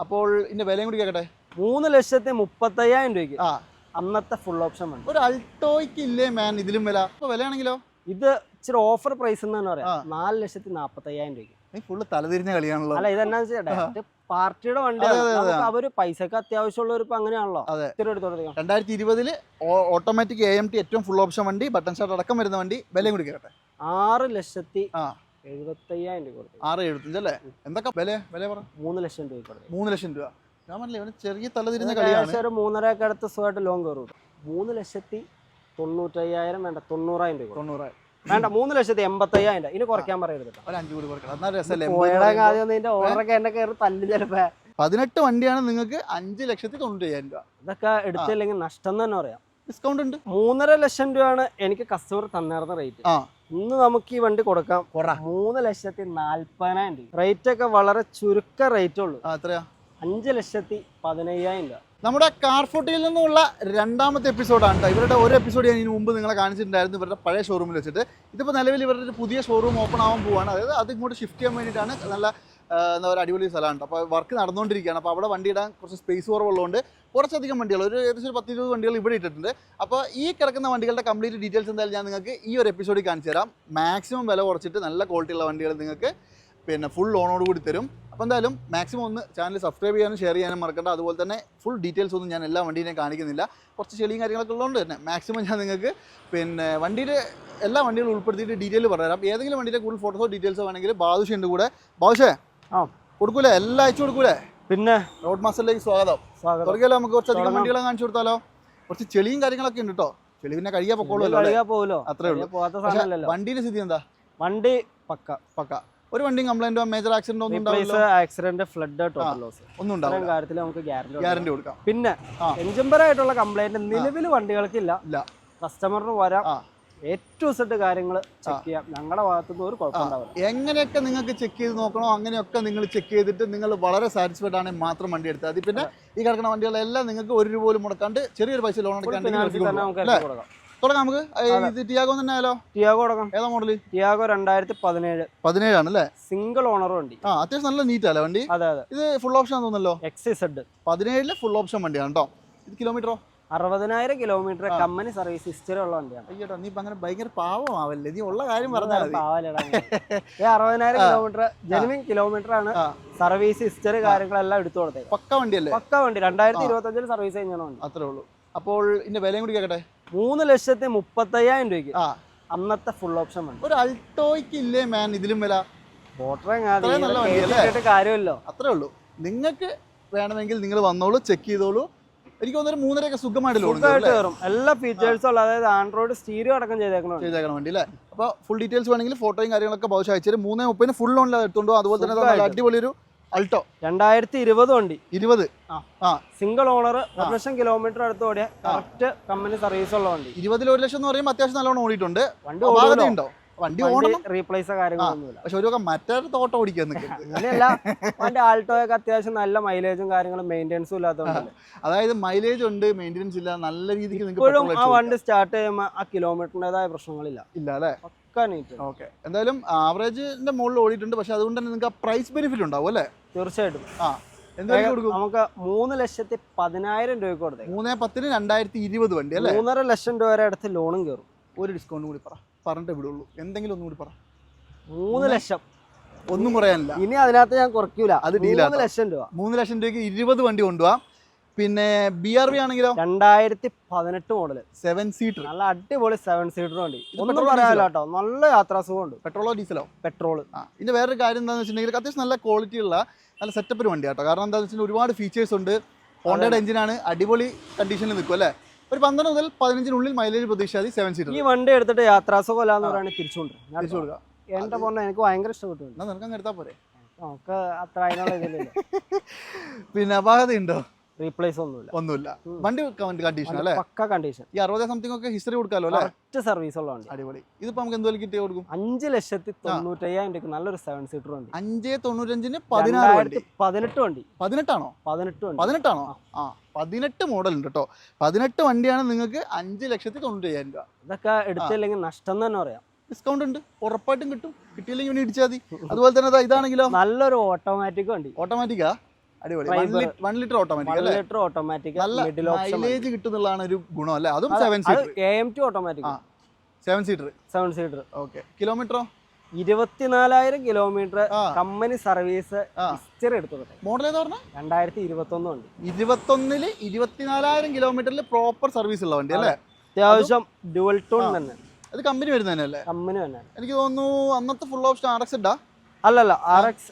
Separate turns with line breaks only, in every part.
അപ്പോൾ ഇതിന്റെ വിലയും കൂടി കേക്കട്ടെ?
മൂന്ന് ലക്ഷത്തി മുപ്പത്തയ്യായിരം രൂപയ്ക്ക്.
ആ.
അന്നത്തെ ഫുൾ ഓപ്ഷൻ വണ്ടി
ഒരു അൾട്ടോയ്ക്ക് ഇല്ലേ മാൻ ഇതിലും വില. അപ്പൊ വിലയാണെങ്കിലോ?
ഇത് ഇച്ചിരി ഓഫർ പ്രൈസ്
എന്നാണ്
പറയാം. നാല് ലക്ഷത്തി നാപ്പത്തയ്യായിരം രൂപയ്ക്ക്.
ഫുള്ള് തലതിരിഞ്ഞ കളിയാണല്ലോ.
അല്ല ഇതെന്നാ വെച്ചാൽ പാർട്ടിയുടെ വണ്ടി. അവർ പൈസക്ക് അത്യാവശ്യമുള്ള ഇപ്പൊ അങ്ങനെയാണല്ലോ.
രണ്ടായിരത്തി ഇരുപതിൽ ഓട്ടോമാറ്റിക് എ എം ടി ഏറ്റവും ഫുൾ ഓപ്ഷൻ വണ്ടി ബട്ടൺ ഷാർട്ട് അടക്കം വരുന്ന വണ്ടി വിലയും കൂടി കേട്ടെ
ആറ് ലക്ഷത്തി
ആ.
എഴുപത്തയ്യായിരം രൂപ
ആറ് എഴുപത്തഞ്ച് അല്ലേ? എന്തൊക്കെ വില? വില പറ.
മൂന്ന് ലക്ഷം രൂപ കൊടുത്തു.
മൂന്ന് ലക്ഷം രൂപ. ഞാൻ പറഞ്ഞില്ല ഇവന് ചെറിയ തലതിരിഞ്ഞ കളിയാണ്.
ഏകദേശം ഒരു മൂന്നരയൊക്കെ അടുത്ത് സുഖമായിട്ട് ലോൺ കയറും മൂന്ന് ലക്ഷത്തി തൊണ്ണൂറ്റയ്യായിരം വേണ്ട തൊണ്ണൂറായിരം രൂപ കൊടുത്തു.
തൊണ്ണൂറ്
വേണ്ട മൂന്ന് ലക്ഷത്തി എൺപത്തയ്യായിരം രൂപ. ഇനി കുറയ്ക്കാൻ പറയരുത് ആദ്യം നിന്റെ ഓർഡറൊക്കെ എന്നെ കയറി തല്ലും ചിലപ്പോ.
പതിനെട്ട് വണ്ടിയാണ് നിങ്ങൾക്ക് അഞ്ച് ലക്ഷത്തി തൊണ്ണൂറ്റയ്യായിരം രൂപ.
ഇതൊക്കെ എടുത്തില്ലെങ്കിൽ നഷ്ടം തന്നെ പറയാം.
ഡിസ്കൗണ്ട് ഉണ്ട്.
മൂന്നര ലക്ഷം രൂപയാണ് എനിക്ക് കസ്റ്റമർ തന്നേർന്ന റേറ്റ്
ആ.
ഇന്ന് നമുക്ക് ഈ വണ്ടി കൊടുക്കാം. മൂന്ന് ലക്ഷത്തി നാല്പതിനായിരം രൂപ. റേറ്റ് ഒക്കെ വളരെ ചുരുക്ക റേറ്റ് ഉള്ളൂ.
എത്രയാ?
അഞ്ച് ലക്ഷത്തി പതിനയ്യായിരം രൂപ.
നമ്മുടെ കാർ ഫോർട്ടിയിൽ നിന്നുള്ള രണ്ടാമത്തെ എപ്പിസോഡാണ് കേട്ടോ ഇവരുടെ ഒരു എപ്പിസോഡ് ഞാൻ ഇതിന് മുമ്പ് നിങ്ങളെ കാണിച്ചിട്ടുണ്ടായിരുന്നു. ഇവരുടെ പഴയ ഷോറൂമിൽ വെച്ചിട്ട്. ഇതിപ്പോൾ നിലവിൽ ഇവരുടെ ഒരു പുതിയ ഷോറൂം ഓപ്പൺ ആവാൻ പോവാണ്. അതായത് അത് ഇങ്ങോട്ട് ഷിഫ്റ്റ് ചെയ്യാൻ വേണ്ടിയിട്ടാണ് നല്ല എന്താ പറയുക അടിപൊളി സ്ഥലമാണ് അപ്പോൾ വർക്ക് നടന്നുകൊണ്ടിരിക്കുകയാണ് അപ്പോൾ അവിടെ വണ്ടി ഇടാൻ കുറച്ച് സ്പേസ് കുറവുള്ളതുകൊണ്ട് കുറച്ചധികം വണ്ടികൾ ഒരു ഏകദേശം ഒരു പത്ത് ഇരുപത് വണ്ടികൾ ഇവിടെ ഇട്ടിട്ടുണ്ട്. അപ്പോൾ ഈ കിടക്കുന്ന വണ്ടികളുടെ കംപ്ലീറ്റ് ഡീറ്റെയിൽസ് എന്തായാലും ഞാൻ നിങ്ങൾക്ക് ഈ ഒരു എപ്പിസോഡിൽ കാണിച്ചു തരാം. മാക്സിമം വില കുറച്ചിട്ട് നല്ല ക്വാളിറ്റിയുള്ള വണ്ടികൾ നിങ്ങൾക്ക് പിന്നെ ഫുൾ ലോണോട് കൂടി തരും. അപ്പോൾ എന്തായാലും മാക്സിമം ഒന്ന് ചാനൽ സബ്സ്ക്രൈബ് ചെയ്യാനും ഷെയർ ചെയ്യാനും മറക്കണ്ട. അതുപോലെ തന്നെ ഫുൾ ഡീറ്റെയിൽസ് ഒന്നും ഞാൻ എല്ലാ വണ്ടീനെയും കാണിക്കുന്നില്ല. കുറച്ച് ചെളിയും കാര്യങ്ങളൊക്കെ ഉള്ളതുകൊണ്ട് തന്നെ മാക്സിമം ഞാൻ നിങ്ങൾക്ക് പിന്നെ വണ്ടിയുടെ എല്ലാ വണ്ടികളും ഉൾപ്പെടുത്തിയിട്ട് ഡീറ്റെയിൽ പറഞ്ഞുതരാം. ഏതെങ്കിലും വണ്ടിയുടെ കൂടുതൽ ഫോട്ടോസോ ഡീറ്റെയിൽസോ വേണമെങ്കിൽ ബാദുഷയുണ്ട് കൂടെ. ബാദുഷേ
ആ.
കൊടുക്കൂലേ? എല്ലാം അയച്ചു കൊടുക്കൂലേ?
പിന്നെ
റോഡ് മാസ്റ്ററിലേക്ക് സ്വാഗതം. തുടങ്ങിയാലോ നമുക്ക് കുറച്ചധികം. വണ്ടികളെ കാണിച്ചു കൊടുത്താലോ? കുറച്ച് ചെളിയും കാര്യങ്ങളൊക്കെ ഉണ്ട് കേട്ടോ ചെളി പിന്നെ കഴിയാ?
കളിയാ പോവല്ലോ
അത്രേ ഉള്ളൂ. വണ്ടിയുടെ സ്ഥിതി എന്താ?
വണ്ടി പക്ക
പക്ക. ഒരു വണ്ടി കംപ്ലൈന്റോ മേജർ ആക്സിഡന്റോ ഒന്നും
ആക്സിഡന്റ് ഫ്ലഡ്
ഒന്നും ഉണ്ടാവും
കാര്യത്തിൽ നമുക്ക് ഗ്യാരണ്ടി
ഗ്യാരണ്ടി കൊടുക്കാം.
പിന്നെ
ആ.
ആയിട്ടുള്ള കംപ്ലൈന്റ് നിലവിൽ വണ്ടികൾക്കില്ല
ഇല്ല.
കസ്റ്റമറിന് വരാം. ഏറ്റവും സെറ്റ് കാര്യങ്ങൾ ചെക്ക് ചെയ്യാം. ഞങ്ങളുടെ ഭാഗത്തുനിന്ന് ഒരു കുഴപ്പമുണ്ടാവില്ല.
എങ്ങനെയൊക്കെ നിങ്ങൾക്ക് ചെക്ക് ചെയ്ത് നോക്കണോ അങ്ങനെയൊക്കെ നിങ്ങൾ ചെക്ക് ചെയ്തിട്ട് നിങ്ങൾ വളരെ സാറ്റിസ്ഫൈഡ് ആണെങ്കിൽ മാത്രം വണ്ടി എടുത്താൽ മതി. പിന്നെ ഈ കിടക്കുന്ന വണ്ടികളെല്ലാം നിങ്ങൾക്ക് ഒരു രൂപ പോലും മുടക്കാണ്ട് ചെറിയൊരു പൈസ ലോൺ എടുക്കാണ്ട് തുടങ്ങാം നമുക്ക്. ഇത് ടിയാഗോ തന്നെ ആയാലോ?
ടിയാഗോ കൊടുക്കാം
ഏതാ മോഡൽ
ടിയാഗോ രണ്ടായിരത്തി പതിനേഴ്
പതിനേഴാണ് അല്ലേ?
സിംഗിൾ ഓണർ വണ്ടി.
ആ അത്യാവശ്യം നല്ല നീറ്റ് അല്ലേ വണ്ടി?
അതെ അതെ.
ഇത് ഫുൾ ഓപ്ഷൻ തോന്നുന്നല്ലോ?
എക്സൈസ്
പതിനേഴിലെ ഫുൾ ഓപ്ഷൻ വണ്ടിയാണ് കേട്ടോ ഇത് കിലോമീറ്ററോ
അറുപതിനായിരം കിലോമീറ്റർ കമ്പനി സർവീസ് ഹിസ്റ്ററി ഉള്ള വണ്ടിയാണ്.
അയ്യോട്ടോ നീ അങ്ങനെ ഭയങ്കര പാവമാവല്ലേ? നീ ഉള്ള കാര്യം പറഞ്ഞാൽ
പാവല്ലടാ. ഈ അറുപതിനായിരം കിലോമീറ്റർ ജെനുവിൻ കിലോമീറ്റർ ആണ് സർവീസ് ഹിസ്റ്ററി കാര്യങ്ങളെല്ലാം എടുത്തു കൊടുത്തത്
പക്ക വണ്ടിയല്ലേ?
പക്ക വണ്ടി രണ്ടായിരത്തി ഇരുപത്തി അഞ്ചിൽ സർവീസ് കഴിഞ്ഞാണ് വണ്ടി.
അത്രേ ഉള്ളൂ. അപ്പോൾ ഇതിന്റെ വിലയും കൂടി കേട്ടെ
മൂന്ന് ലക്ഷത്തി മുപ്പത്തയ്യായിരം രൂപയ്ക്ക്. അന്നത്തെ ഫുൾ ഓപ്ഷൻ വണ്ടി.
ഒരു അൾട്ടോയ്ക്ക് ഇല്ലേ മാൻ ഇതിലും വില?
കാര്യമല്ലോ
അത്രേ ഉള്ളൂ. നിങ്ങൾക്ക് വേണമെങ്കിൽ നിങ്ങൾ വന്നോളൂ ചെക്ക് ചെയ്തോളൂ. എനിക്ക് തോന്നുന്നു ഒരു മൂന്നരയൊക്കെ സുഖമായിട്ട്
കയറും. എല്ലാ ഫീച്ചേഴ്സും ഉള്ള അതായത് ആൻഡ്രോയിഡ് സ്റ്റീരിയോ അടക്കം ചെയ്തേക്കണം
ചെയ്തേക്കണം വണ്ടി അല്ലേ? അപ്പോൾ ഫുൾ ഡീറ്റെയിൽസ് വേണമെങ്കിൽ ഫോട്ടോയും കാര്യങ്ങളൊക്കെ ബൗശ അയച്ചു മൂന്നേ മുപ്പതിന് ഫുൾ ലോണിൽ എടുത്തോണ്ടോ അതുപോലെ തന്നെ നല്ല അടിപൊളി ഒരു അൾട്ടോ
രണ്ടായിരത്തി ഇരുപത് വണ്ടി.
ഇരുപത്.
ആ. സിംഗിൾ ഓണർ ഒരു ലക്ഷം കിലോമീറ്റർ അടുത്ത് ഓടിയ കറക്റ്റ് കമ്പനി സർവീസ് ഉള്ള വണ്ടി.
ഇരുപതിൽ ഒരു ലക്ഷം എന്ന് പറയുമ്പോൾ അത്യാവശ്യം നല്ലോണം ഓടിയിട്ടുണ്ട്.
വണ്ടി
ഉണ്ടോ വണ്ടി ഓടണം.
റീപ്ലേസ് കാര്യങ്ങളൊന്നുമില്ല
പക്ഷെ ഒരു മറ്റേ തോട്ടം ഓടിക്കാൻ
അങ്ങനെയല്ല വണ്ടി ആൾട്ടോയൊക്കെ അത്യാവശ്യം നല്ല മൈലേജും കാര്യങ്ങളും മെയിന്റെനൻസും ഇല്ലാത്തതുകൊണ്ട്
അതായത് മൈലേജ് ഉണ്ട് മെയിന്റെനൻസ് ഇല്ല നല്ല രീതിക്ക് നിങ്ങൾക്ക്
ആ വണ്ടി സ്റ്റാർട്ട് ചെയ്യുമ്പോൾ ആ കിലോമീറ്ററിന്റെതായ പ്രശ്നങ്ങളില്ല.
ഇല്ല അല്ലേ? ഓക്കെ എന്തായാലും ആവറേജിന്റെ മുകളിൽ ഓടിയിട്ടുണ്ട്. പക്ഷെ അതുകൊണ്ട് തന്നെ നിങ്ങൾക്ക് പ്രൈസ് ബെനിഫിറ്റ് ഉണ്ടാവും അല്ലേ?
തീർച്ചയായിട്ടും.
ആ.
നമുക്ക് മൂന്ന് ലക്ഷത്തി പതിനായിരം രൂപയ്ക്ക് കൊടുത്തേ
മൂന്നേ പത്തിന് രണ്ടായിരത്തി ഇരുപത് വണ്ടി അല്ലേ?
മൂന്നര ലക്ഷം രൂപ വരെ അടുത്ത് ലോണും കയറും
ഒരു ഡിസ്കൗണ്ട് കൂടി പറ. പറഞ്ഞിട്ടേ വിടുള്ളൂ. എന്തെങ്കിലും ഒന്നും കൂടി പറ.
മൂന്ന് ലക്ഷം.
ഒന്നും കുറയാനില്ല.
ഇനി അതിനകത്ത് ഞാൻ കുറയ്ക്കൂല.
അത്
മൂന്ന്. ലക്ഷം രൂപ.
മൂന്ന് ലക്ഷം രൂപയ്ക്ക് ഇരുപത് വണ്ടി കൊണ്ടുപോകാം പിന്നെ ബി ആർ ബി ആണെങ്കിലോ?
രണ്ടായിരത്തി പതിനെട്ട് മോഡൽ.
സെവൻ സീറ്റർ
നല്ല അടിപൊളി സെവൻ സീറ്റർ വണ്ടി. ഒന്നും പറയാനില്ല കേട്ടോ. നല്ല യാത്രാസുഖമുണ്ട്
പെട്രോളോ ഡീസലോ
പെട്രോൾ
ആ ഇതിന്റെ വേറൊരു കാര്യം എന്താണെന്ന് വെച്ചിട്ടുണ്ടെങ്കിൽ അത്യാവശ്യം നല്ല ക്വാളിറ്റി ഉള്ള നല്ല സെറ്റപ്പ് ഒരു വണ്ടി കേട്ടോ കാരണം എന്താണെന്ന് വെച്ചിട്ടുണ്ടെങ്കിൽ ഒരുപാട് ഫീച്ചേഴ്സ് ഉണ്ട്. ഹോണ്ടയുടെ എഞ്ചിനാണ് അടിപൊളി കണ്ടീഷനിൽ നിൽക്കും അല്ലേ? ഒരു പന്ത്രണ്ട് മുതൽ പതിനഞ്ചിനുള്ളിൽ മൈലേജ് പ്രതീക്ഷ സെവൻ സീറ്റർ
ഈ വണ്ടി എടുത്തിട്ട് യാത്രാസുഖമല്ലാന്ന് പറയുന്നത് പറയുകയാണെങ്കിൽ തിരിച്ചുകൊണ്ട്
തിരിച്ചു കൊടുക്കുക
എന്റെ പൊണ്ണ എനിക്ക് ഭയങ്കര ഇഷ്ടപ്പെട്ടു
നിനക്ക് അങ്ങ് എടുത്താ പോരെ?
നമുക്ക് അത്ര അതിനുള്ള
പിന്നെ അപാകത ഉണ്ടോ
റീപ്ലേസ് ഒന്നുമില്ല.
ഒന്നുമില്ല. വണ്ടി കണ്ടീഷൻ അല്ലേ?
പക്ക കണ്ടീഷൻ
ഈ അറുപത് സംതിങ് ഒക്കെ ഹിസ്റ്ററി കൊടുക്കാലോ അല്ലേ?
ഒറ്റ സർവീസ് ഉള്ള വണ്ടി.
അടിപൊളി. ഇതിപ്പോ നമുക്ക് എന്തുപോലെ കിട്ടിയ കൊടുക്കും?
അഞ്ച് ലക്ഷത്തി തൊണ്ണൂറ്റയ്യായിരം രൂപ നല്ലൊരു സെവൻ സീറ്റർ വണ്ടി.
അഞ്ച് തൊണ്ണൂറ്റഞ്ചിന് പതിനാറ്
പതിനെട്ട് വണ്ടി.
പതിനെട്ടാണോ?
പതിനെട്ട് വണ്ടി.
പതിനെട്ടാണോ? ആ. പതിനെട്ട് മോഡൽ ഉണ്ട് കേട്ടോ പതിനെട്ട് വണ്ടിയാണ് നിങ്ങൾക്ക് അഞ്ച് ലക്ഷത്തി തൊണ്ണൂറ്റി അയ്യായിരം രൂപ.
ഇതൊക്കെ എടുത്തില്ലെങ്കിൽ നഷ്ടം തന്നെ പറയാം.
ഡിസ്കൗണ്ട് ഉണ്ട്. ഉറപ്പായിട്ടും കിട്ടും. കിട്ടിയില്ലെങ്കിൽ ഇടിച്ചാൽ മതി. അതുപോലെ തന്നെ ഇതാണെങ്കിലോ?
നല്ലൊരു ഓട്ടോമാറ്റിക് വണ്ടി.
ഓട്ടോമാറ്റിക്കാ അടിപൊളി. വൺ ലിറ്റർ ഓട്ടോമാറ്റിക് അല്ലേ?
ലിറ്റർ ഓട്ടോമാറ്റിക്
നല്ല മൈലേജ് കിട്ടുന്നുള്ളതാണ് ഒരു ഗുണം അല്ലേ? അതും seven seater
A M T automatic.
Seven seater
seven seater
okay കിലോമീറ്ററോ
ഇരുപത്തിനാലായിരം കിലോമീറ്റർ കമ്പനി സർവീസ് ഹിസ്റ്ററി എടുത്തു
മോഡൽ ഏതാ പറഞ്ഞ?
രണ്ടായിരത്തി ഇരുപത്തൊന്ന് വണ്ടി.
ഇരുപത്തൊന്നിൽ ഇരുപത്തിനാലായിരം കിലോമീറ്ററിൽ പ്രോപ്പർ സർവീസ് ഉള്ള വണ്ടി അല്ലേ?
അത്യാവശ്യം ഡുവൽ ടൂൺ തന്നെ.
അത് കമ്പനി വരുന്നത് തന്നെയല്ലേ
കമ്പനി തന്നെ
എനിക്ക് തോന്നുന്നു അന്നത്തെ ഫുൾ ഓപ്ഷൻ ആർ എക്സ് ഇട്ടാ.
അല്ലല്ല ആർ എക്സ്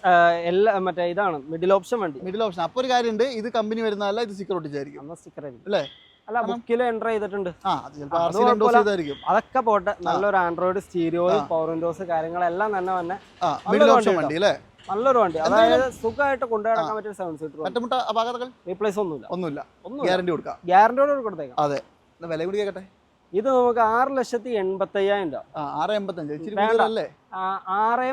എല്ലാ മറ്റേ ഇതാണ് മിഡിൽ ഓപ്ഷൻ വണ്ടി.
മിഡിൽ ഓപ്ഷൻ അപ്പൊ ഒരു കാര്യമുണ്ട് ഇത് കമ്പനി വരുന്നതല്ല ഇത് സ്റ്റിക്കർ ഒട്ടിച്ചായിരിക്കും.
അന്ന് സ്റ്റിക്കർ
അല്ലേ?
അല്ല ബുക്കിൽ എന്റർ ചെയ്തിട്ടുണ്ട്. അതൊക്കെ പോട്ടെ. നല്ലൊരു ആൻഡ്രോയിഡ് സ്റ്റീരിയോ പവർ വിൻഡോസ് കാര്യങ്ങളെല്ലാം തന്നെ തന്നെ
മിഡിൽ ഓപ്ഷൻ
വണ്ടി
അല്ലേ?
നല്ലൊരു വണ്ടി. അതായത് സുഖമായിട്ട് കൊണ്ടുനടക്കാൻ പറ്റിയ സെവൻ സീറ്റർ റീപ്ലേസ് ഒന്നുമില്ല.
ഒന്നുമില്ല. ഗ്യാരണ്ടി കൊടുക്കാം.
ഗ്യാരണ്ടിയോട് കൊടുത്തേക്കാം.
അതെ. വില കൂടി കേട്ടെ
ഇത് നമുക്ക് ആറ് ലക്ഷത്തി എൺപത്തയ്യായിരം രൂപ.
ആറ് എൺപത്തഞ്ച്.